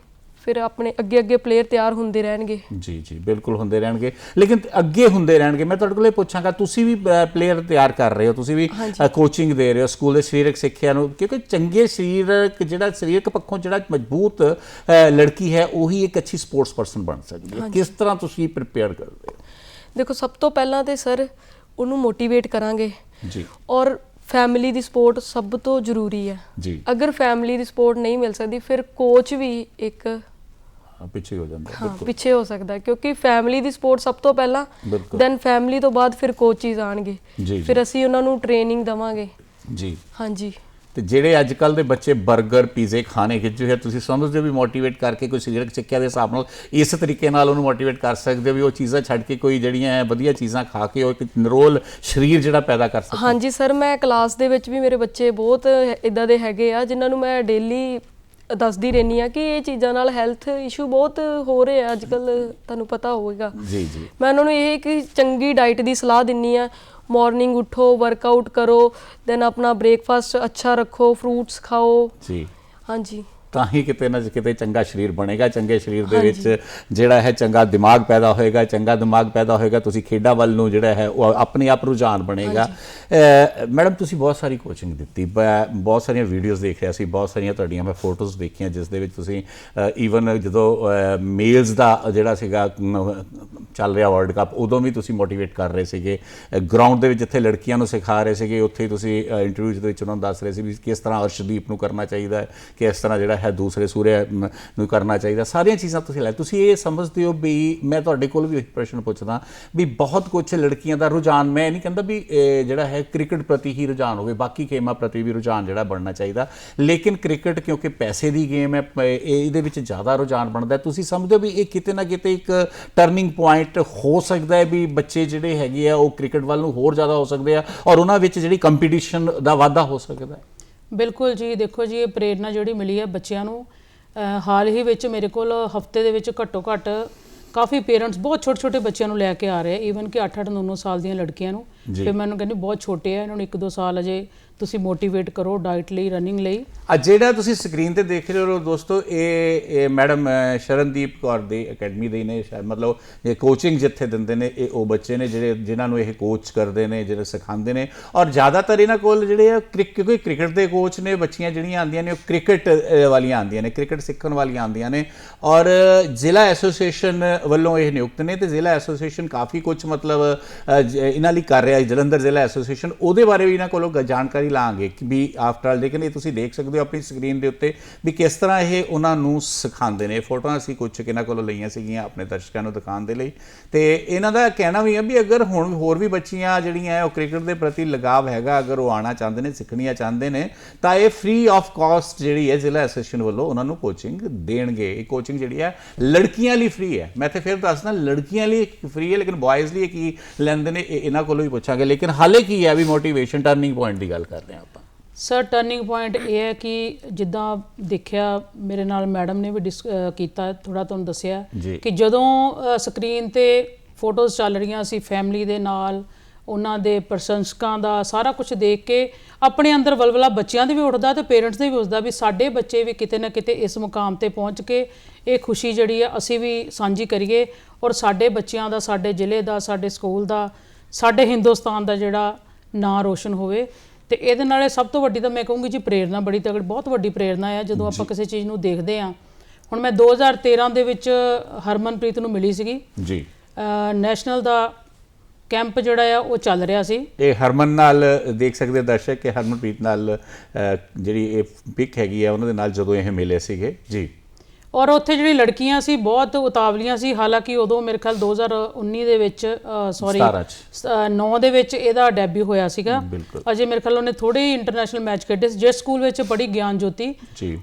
ਫਿਰ ਆਪਣੇ ਅੱਗੇ ਅੱਗੇ ਪਲੇਅਰ ਤਿਆਰ ਹੁੰਦੇ ਰਹਿਣਗੇ। ਜੀ ਜੀ ਬਿਲਕੁਲ ਹੁੰਦੇ ਰਹਿਣਗੇ। ਲੇਕਿਨ ਅੱਗੇ ਹੁੰਦੇ ਰਹਿਣਗੇ। ਮੈਂ ਤੁਹਾਡੇ ਕੋਲ ਪੁੱਛਾਂਗਾ ਤੁਸੀਂ ਵੀ ਪਲੇਅਰ ਤਿਆਰ ਕਰ ਰਹੇ ਹੋ। ਤੁਸੀਂ ਵੀ ਕੋਚਿੰਗ ਦੇ ਰਹੇ ਹੋ ਸਕੂਲ ਦੇ ਸਰੀਰਕ ਸਿੱਖਿਆ ਨੂੰ। ਕਿਉਂਕਿ ਚੰਗੇ ਸਰੀਰਕ ਜਿਹੜਾ ਸਰੀਰਕ ਪੱਖੋਂ ਜਿਹੜਾ ਮਜ਼ਬੂਤ ਲੜਕੀ ਹੈ ਉਹੀ ਇੱਕ ਅੱਛੀ ਸਪੋਰਟਸ ਪਰਸਨ ਬਣ ਸਕਦੀ ਹੈ। ਕਿਸ ਤਰ੍ਹਾਂ ਤੁਸੀਂ ਪ੍ਰਿਪੇਅਰ ਕਰਦੇ ਹੋ? ਦੇਖੋ ਸਭ ਤੋਂ ਪਹਿਲਾਂ ਤੇ ਸਰ ਉਹਨੂੰ ਮੋਟੀਵੇਟ ਕਰਾਂਗੇ। ਜੀ। ਔਰ ਫੈਮਿਲੀ ਦੀ ਸਪੋਰਟ ਸਭ ਤੋਂ ਜ਼ਰੂਰੀ ਹੈ। ਜੀ। ਅਗਰ ਫੈਮਿਲੀ ਦੀ ਸਪੋਰਟ ਨਹੀਂ ਮਿਲ ਸਕਦੀ ਫਿਰ ਕੋਚ ਵੀ ਇੱਕ ਪਿੱਛੇ ਹੋ ਜਾਂਦਾ ਹਾਂ ਪਿੱਛੇ ਹੋ ਸਕਦਾ ਕਿਉਂਕਿ ਫੈਮਿਲੀ ਦੀ ਸਪੋਰਟ ਸਭ ਤੋਂ ਪਹਿਲਾਂ ਬਿਲਕੁਲ। ਦੈਨ ਫੈਮਿਲੀ ਤੋਂ ਬਾਅਦ ਫਿਰ ਕੋਚਿਸ ਆਣਗੇ। ਜੀ, ਜੀ। ਫਿਰ ਅਸੀਂ ਉਹਨਾਂ ਨੂੰ ਟ੍ਰੇਨਿੰਗ ਦਵਾਂਗੇ। ਜੀ। ਹਾਂਜੀ। ਤੇ ਜਿਹੜੇ ਅੱਜ ਕੱਲ ਦੇ ਬੱਚੇ 버ਗਰ ਪੀਜ਼ੇ ਖਾਣੇ ਖਿੱਚੇ ਹੋਏ ਤੁਸੀਂ ਸਮਝਦੇ ਹੋ ਵੀ ਮੋਟੀਵੇਟ ਕਰਕੇ ਕੋਈ ਸਰੀਰਕ ਸਿੱਖਿਆ ਦੇ ਹਿਸਾਬ ਨਾਲ ਇਸ ਤਰੀਕੇ ਨਾਲ ਉਹਨੂੰ ਮੋਟੀਵੇਟ ਕਰ ਸਕਦੇ ਹੋ ਵੀ ਉਹ ਚੀਜ਼ਾਂ ਛੱਡ ਕੇ ਕੋਈ ਜਿਹੜੀਆਂ ਹੈ ਵਧੀਆ ਚੀਜ਼ਾਂ ਖਾ ਕੇ ਉਹ ਇੱਕ ਨਿਰੋਲ ਸਰੀਰ ਜਿਹੜਾ ਪੈਦਾ ਕਰ ਸਕੇ। ਹਾਂਜੀ ਸਰ ਮੈਂ ਕਲਾਸ ਦੇ ਵਿੱਚ ਵੀ ਮੇਰੇ ਬੱਚੇ ਬਹੁਤ ਇਦਾਂ ਦੇ ਹੈਗੇ ਆ ਜਿਨ੍ਹਾਂ ਨੂੰ ਮੈਂ ਡੇਲੀ ਦੱਸਦੀ ਰਹਿੰਦੀ ਆ ਕਿ ਇਹ ਚੀਜ਼ਾਂ ਨਾਲ ਹੈਲਥ ਇਸ਼ੂ ਬਹੁਤ ਹੋ ਰਹੇ ਆ ਅੱਜ ਕੱਲ ਤੁਹਾਨੂੰ ਪਤਾ ਹੋਵੇਗਾ। ਜੀ ਜੀ। ਮੈਂ ਉਹਨਾਂ ਨੂੰ ਇਹ ਕਿ ਚੰਗੀ ਡਾਈਟ ਦੀ ਸਲਾਹ ਦਿੰਨੀ ਆ ਮਾਰਨਿੰਗ ਉਠੋ ਵਰਕਆਊਟ ਕਰੋ ਦੈਨ ਆਪਣਾ ਬ੍ਰੇਕਫਾਸਟ ਅੱਛਾ ਰੱਖੋ ਫਰੂਟਸ ਖਾਓ। ਜੀ। ਹਾਂਜੀ। ਤਾਂ ਹੀ ਕਿਤੇ ਨਾ ਕਿਤੇ ਚੰਗਾ ਸਰੀਰ ਬਣੇਗਾ ਚੰਗੇ ਸਰੀਰ ਦੇ ਵਿੱਚ ਜਿਹੜਾ ਹੈ ਚੰਗਾ ਦਿਮਾਗ ਪੈਦਾ ਹੋਏਗਾ ਚੰਗਾ ਦਿਮਾਗ ਪੈਦਾ ਹੋਏਗਾ ਤੁਸੀਂ ਖੇਡਾਂ ਵੱਲ ਨੂੰ ਜਿਹੜਾ ਹੈ ਉਹ ਆਪਣੇ ਆਪ ਰੁਝਾਨ ਬਣੇਗਾ। ਮੈਡਮ ਤੁਸੀਂ ਬਹੁਤ ਸਾਰੀ ਕੋਚਿੰਗ ਦਿੱਤੀ ਬਹੁਤ ਸਾਰੀਆਂ ਵੀਡੀਓਜ਼ ਦੇਖ ਰਿਹਾ ਸੀ ਬਹੁਤ ਸਾਰੀਆਂ ਤੁਹਾਡੀਆਂ ਮੈਂ ਫੋਟੋਜ਼ ਦੇਖੀਆਂ ਜਿਸ ਦੇ ਵਿੱਚ ਤੁਸੀਂ ਈਵਨ ਜਦੋਂ ਮੇਲਸ ਦਾ ਜਿਹੜਾ ਸੀਗਾ ਚੱਲ ਰਿਹਾ ਵਰਲਡ ਕੱਪ ਉਦੋਂ ਵੀ ਤੁਸੀਂ ਮੋਟੀਵੇਟ ਕਰ ਰਹੇ ਸੀਗੇ। ਗਰਾਊਂਡ ਦੇ ਵਿੱਚ ਜਿੱਥੇ ਲੜਕੀਆਂ ਨੂੰ ਸਿਖਾ ਰਹੇ ਸੀਗੇ ਉੱਥੇ ਤੁਸੀਂ ਇੰਟਰਵਿਊ ਦੇ ਵਿੱਚ ਉਹਨਾਂ ਨੂੰ ਦੱਸ ਰਹੇ ਸੀ ਵੀ ਕਿਸ ਤਰ੍ਹਾਂ ਅਰਸ਼ਦੀਪ ਨੂੰ ਕਰਨਾ ਚਾਹੀਦਾ ਹੈ ਕਿਸ ਤਰ੍ਹਾਂ ਜਿਹੜਾ ਹੈ, ਦੂਸਰੇ ਸੂਰਿਆ ਨੂੰ ਕਰਨਾ ਚਾਹੀਦਾ। ਸਾਰੀਆਂ ਚੀਜ਼ਾਂ ਤੁਸੀਂ ਲੈ, ਤੁਸੀਂ ਇਹ ਸਮਝਦੇ ਹੋ ਵੀ ਮੈਂ ਤੁਹਾਡੇ ਕੋਲ ਵੀ ਇੱਕ ਪ੍ਰਸ਼ਨ ਪੁੱਛਦਾ ਵੀ ਬਹੁਤ ਕੁਝ ਲੜਕੀਆਂ ਦਾ ਰੁਝਾਨ, ਮੈਂ ਨਹੀਂ ਕਹਿੰਦਾ ਵੀ ਜਿਹੜਾ ਹੈ ਕ੍ਰਿਕਟ ਪ੍ਰਤੀ ਹੀ ਰੁਝਾਨ ਹੋਵੇ, ਬਾਕੀ ਗੇਮਾਂ ਪ੍ਰਤੀ ਵੀ ਰੁਝਾਨ ਜਿਹੜਾ ਬਣਨਾ ਚਾਹੀਦਾ। ਲੇਕਿਨ ਕ੍ਰਿਕਟ ਕਿਉਂਕਿ ਪੈਸੇ ਦੀ ਗੇਮ ਹੈ ਇਹ- ਇਹਦੇ ਵਿੱਚ ਜ਼ਿਆਦਾ ਰੁਝਾਨ ਬਣਦਾ। ਤੁਸੀਂ ਸਮਝਦੇ ਹੋ ਵੀ ਇਹ ਕਿਤੇ ਨਾ ਕਿਤੇ ਇੱਕ ਟਰਨਿੰਗ ਪੁਆਇੰਟ ਹੋ ਸਕਦਾ ਹੈ ਵੀ ਬੱਚੇ ਜਿਹੜੇ ਹੈਗੇ ਆ, ਉਹ ਕ੍ਰਿਕਟ ਵੱਲ ਨੂੰ ਹੋਰ ਜ਼ਿਆਦਾ ਹੋ ਸਕਦੇ ਆ ਔਰ ਉਹਨਾਂ ਵਿੱਚ ਜਿਹੜੀ ਕੰਪੀਟੀਸ਼ਨ ਦਾ ਵਾਧਾ ਹੋ ਸਕਦਾ ਹੈ। ਬਿਲਕੁਲ ਜੀ ਦੇਖੋ ਜੀ ਇਹ ਪ੍ਰੇਰਨਾ ਜਿਹੜੀ ਮਿਲੀ ਹੈ ਬੱਚਿਆਂ ਨੂੰ ਹਾਲ ਹੀ ਵਿੱਚ ਮੇਰੇ ਕੋਲ ਹਫ਼ਤੇ ਦੇ ਵਿੱਚ ਘੱਟੋ ਘੱਟ ਕਾਫੀ ਪੇਰੈਂਟਸ ਬਹੁਤ ਛੋਟੇ ਛੋਟੇ ਬੱਚਿਆਂ ਨੂੰ ਲੈ ਕੇ ਆ ਰਹੇ ਈਵਨ ਕਿ 8-8 9-9 ਸਾਲ ਦੀਆਂ ਲੜਕੀਆਂ ਨੂੰ ਜੀ। ਫਿਰ ਮੈਨੂੰ ਕਹਿੰਦੀ ਬਹੁਤ ਛੋਟੇ ਆ ਇਹਨਾਂ ਨੂੰ 1-2 ਸਾਲ ਅਜੇ ਤੁਸੀਂ ਮੋਟੀਵੇਟ ਕਰੋ ਡਾਈਟ ਲਈ, ਰਨਿੰਗ ਲਈ। ਆ ਜਿਹੜਾ ਤੁਸੀਂ ਸਕਰੀਨ ਤੇ ਦੇਖ ਰਹੇ ਹੋ ਦੋਸਤੋ, ਇਹ ਇਹ ਮੈਡਮ ਸ਼ਰਨਦੀਪ ਕੌਰ ਦੀ ਅਕੈਡਮੀ ਦੇ ਨੇ, ਸ਼ਾਇਦ ਮਤਲਬ ਇਹ ਕੋਚਿੰਗ ਜਿੱਥੇ ਦਿੰਦੇ ਨੇ, ਇਹ ਉਹ ਬੱਚੇ ਨੇ ਜਿਹੜੇ, ਜਿਨ੍ਹਾਂ ਨੂੰ ਇਹ ਕੋਚ ਕਰਦੇ ਨੇ, ਜਿਹੜੇ ਸਿਖਾਉਂਦੇ ਨੇ। ਔਰ ਜ਼ਿਆਦਾਤਰ ਇਹਨਾਂ ਕੋਲ ਜਿਹੜੇ ਆ, ਕ੍ਰਿਕ- ਕਿਉਂਕਿ ਕ੍ਰਿਕਟ ਦੇ ਕੋਚ ਨੇ, ਬੱਚੀਆਂ ਜਿਹੜੀਆਂ ਆਉਂਦੀਆਂ ਨੇ, ਉਹ ਕ੍ਰਿਕਟ ਵਾਲੀਆਂ ਆਉਂਦੀਆਂ ਨੇ, ਕ੍ਰਿਕਟ ਸਿੱਖਣ ਵਾਲੀਆਂ ਆਉਂਦੀਆਂ ਨੇ। ਔਰ ਜ਼ਿਲ੍ਹਾ ਐਸੋਸੀਏਸ਼ਨ ਵੱਲੋਂ ਇਹ ਨਿਯੁਕਤ ਨੇ ਤੇ ਜ਼ਿਲ੍ਹਾ ਐਸੋਸੀਏਸ਼ਨ ਕਾਫੀ ਕੁਝ ਮਤਲਬ ਜ- ਇਹਨਾਂ ਲਈ ਕਰ ਰਿਹਾ ਹੈ। ਜਲੰਧਰ ਜ਼ਿਲ੍ਹਾ ਐਸੋਸੀਏਸ਼ਨ, ਉਹਦੇ ਬਾਰੇ ਵੀ ਇਹਨਾਂ ਕੋਲੋਂ ਗ- ਜਾਣਕਾਰੀ ਲਾਂਗੇ ਵੀ ਆਫਟਰ ਆਲ ਲੇਕਿਨ ਇਹ ਤੁਸੀਂ ਦੇਖ ਸਕਦੇ ਹੋ ਆਪਣੀ ਸਕਰੀਨ ਦੇ ਉੱਤੇ ਵੀ ਕਿਸ ਤਰ੍ਹਾਂ ਇਹ ਉਹਨਾਂ ਨੂੰ ਸਿਖਾਉਂਦੇ ਨੇ। ਫੋਟੋਆਂ ਅਸੀਂ ਕੁਝ ਕਿਨਾਂ ਕੋਲੋਂ ਲਈਆਂ ਸੀਗੀਆਂ ਆਪਣੇ ਦਰਸ਼ਕਾਂ ਨੂੰ ਦਿਖਾਉਣ ਦੇ ਲਈ। ਤੇ ਇਹਨਾਂ ਦਾ ਕਹਿਣਾ ਵੀ ਹੈ ਵੀ ਅਗਰ ਹੁਣ ਹੋਰ ਵੀ ਬੱਚੀਆਂ ਜਿਹੜੀਆਂ ਉਹ ਕ੍ਰਿਕਟ ਦੇ ਪ੍ਰਤੀ ਲਗਾਵ ਹੈਗਾ, ਅਗਰ ਉਹ ਆਣਾ ਚਾਹੁੰਦੇ ਨੇ, ਸਿੱਖਣੀਆਂ ਚਾਹੁੰਦੇ ਨੇ, ਤਾਂ ਇਹ ਫ੍ਰੀ ਆਫ ਕਾਸਟ ਜਿਹੜੀ ਹੈ ਜ਼ਿਲ੍ਹਾ ਐਸੋਸੀਏਸ਼ਨ ਵੱਲੋਂ ਉਹਨਾਂ ਨੂੰ ਕੋਚਿੰਗ ਦੇਣਗੇ। ਇਹ ਕੋਚਿੰਗ ਜਿਹੜੀ ਹੈ ਲੜਕੀਆਂ ਲਈ ਫ੍ਰੀ ਹੈ ਮੈਂ ਤੇ ਫਿਰ ਦੱਸਦਾ, ਲੜਕੀਆਂ ਲਈ ਫ੍ਰੀ ਹੈ ਲੇਕਿਨ ਬॉयਜ਼ ਲਈ ਕੀ ਲੈਂਦੇ ਨੇ ਇਹਨਾਂ ਕੋਲੋਂ ਹੀ ਪੁੱਛਾਂਗੇ। ਲੇਕਿਨ ਹਾਲੇ ਕੀ ਹੈ ਵੀ ਮੋਟੀਵੇਸ਼ਨ ਟਰਨਿੰਗ ਪੁਆਇੰਟ ਦੀ ਗੱਲ ਕਰਦੇ ਹਾਂ ਆਪਾਂ ਸਰ ਟਰਨਿੰਗ ਪੁਆਇੰਟ ਇਹ ਹੈ ਕਿ ਜਿੱਦਾਂ ਦੇਖਿਆ ਮੇਰੇ ਨਾਲ ਮੈਡਮ ਨੇ ਵੀ ਕੀਤਾ ਥੋੜਾ ਤੁਹਾਨੂੰ ਦੱਸਿਆ। ਕਿ ਜਦੋਂ ਸਕਰੀਨ ਤੇ ਫੋਟੋਜ਼ ਚੱਲ ਰਹੀਆਂ ਸੀ ਫੈਮਿਲੀ ਦੇ ਨਾਲ ਉਹਨਾਂ ਦੇ ਪ੍ਰਸ਼ੰਸਕਾਂ ਦਾ ਸਾਰਾ ਕੁਝ ਦੇਖ ਕੇ ਆਪਣੇ ਅੰਦਰ ਵਲਵਲਾ ਬੱਚਿਆਂ ਦੇ ਵੀ ਉੱਠਦਾ ਤੇ ਪੇਰੈਂਟਸ ਦੇ ਵੀ ਉੱਠਦਾ ਵੀ ਸਾਡੇ ਬੱਚੇ ਵੀ ਕਿਤੇ ਨਾ ਕਿਤੇ ਇਸ ਮੁਕਾਮ ਤੇ ਪਹੁੰਚ ਕੇ ਇਹ ਖੁਸ਼ੀ ਜਿਹੜੀ ਆ ਅਸੀਂ ਵੀ ਸਾਂਝੀ ਕਰੀਏ ਔਰ ਸਾਡੇ ਬੱਚਿਆਂ ਦਾ ਸਾਡੇ ਜ਼ਿਲ੍ਹੇ ਦਾ ਸਾਡੇ ਸਕੂਲ ਦਾ ਸਾਡੇ ਹਿੰਦੁਸਤਾਨ ਦਾ ਜਿਹੜਾ ਨਾਂ ਰੋਸ਼ਨ ਹੋਵੇ ਤੇ ਇਹਦੇ ਨਾਲੇ ਸਭ ਤੋਂ ਵੱਡੀ ਤਾਂ ਮੈਂ ਕਹੂੰਗੀ ਜੀ ਪ੍ਰੇਰਣਾ ਬੜੀ ਤਗੜ ਬਹੁਤ ਵੱਡੀ ਪ੍ਰੇਰਣਾ ਹੈ ਜਦੋਂ ਆਪਾਂ ਕਿਸੇ ਚੀਜ਼ ਨੂੰ ਦੇਖਦੇ ਹਾਂ। ਹੁਣ ਮੈਂ 2013 ਦੇ ਵਿੱਚ ਹਰਮਨਪ੍ਰੀਤ ਨੂੰ ਮਿਲੀ ਸੀਗੀ। ਜੀ। ਨੈਸ਼ਨਲ ਦਾ ਕੈਂਪ ਜਿਹੜਾ ਆ ਉਹ ਚੱਲ ਰਿਹਾ ਸੀ। ਇਹ ਹਰਮਨ ਨਾਲ ਦੇਖ ਸਕਦੇ ਦਰਸ਼ਕ ਕਿ ਹਰਮਨਪ੍ਰੀਤ ਨਾਲ ਜਿਹੜੀ ਇਹ ਪਿਕ ਹੈਗੀ ਹੈ ਉਹਨਾਂ ਦੇ ਨਾਲ ਜਦੋਂ ਇਹ ਮਿਲੇ ਸੀਗੇ। ਜੀ। ਔਰ ਉੱਥੇ ਜਿਹੜੀ ਲੜਕੀਆਂ ਸੀ ਬਹੁਤ ਉਤਾਵਲੀਆਂ ਸੀ। ਹਾਲਾਂਕਿ ਉਦੋਂ ਮੇਰੇ ਖਿਆਲ 2019 ਦੇ ਵਿੱਚ ਸੌਰੀ 17 ਚ। 9 ਦੇ ਵਿੱਚ ਇਹਦਾ ਡੈਬਿਊ ਹੋਇਆ ਸੀਗਾ। ਅਜੇ ਮੇਰੇ ਖਿਆਲ ਉਹਨੇ ਥੋੜੇ ਹੀ ਇੰਟਰਨੈਸ਼ਨਲ ਮੈਚ ਖੇਡੇ ਸੀ। ਜਿਸ ਸਕੂਲ ਵਿੱਚ ਪੜ੍ਹੀ ਗਿਆਨ ਜੋਤੀ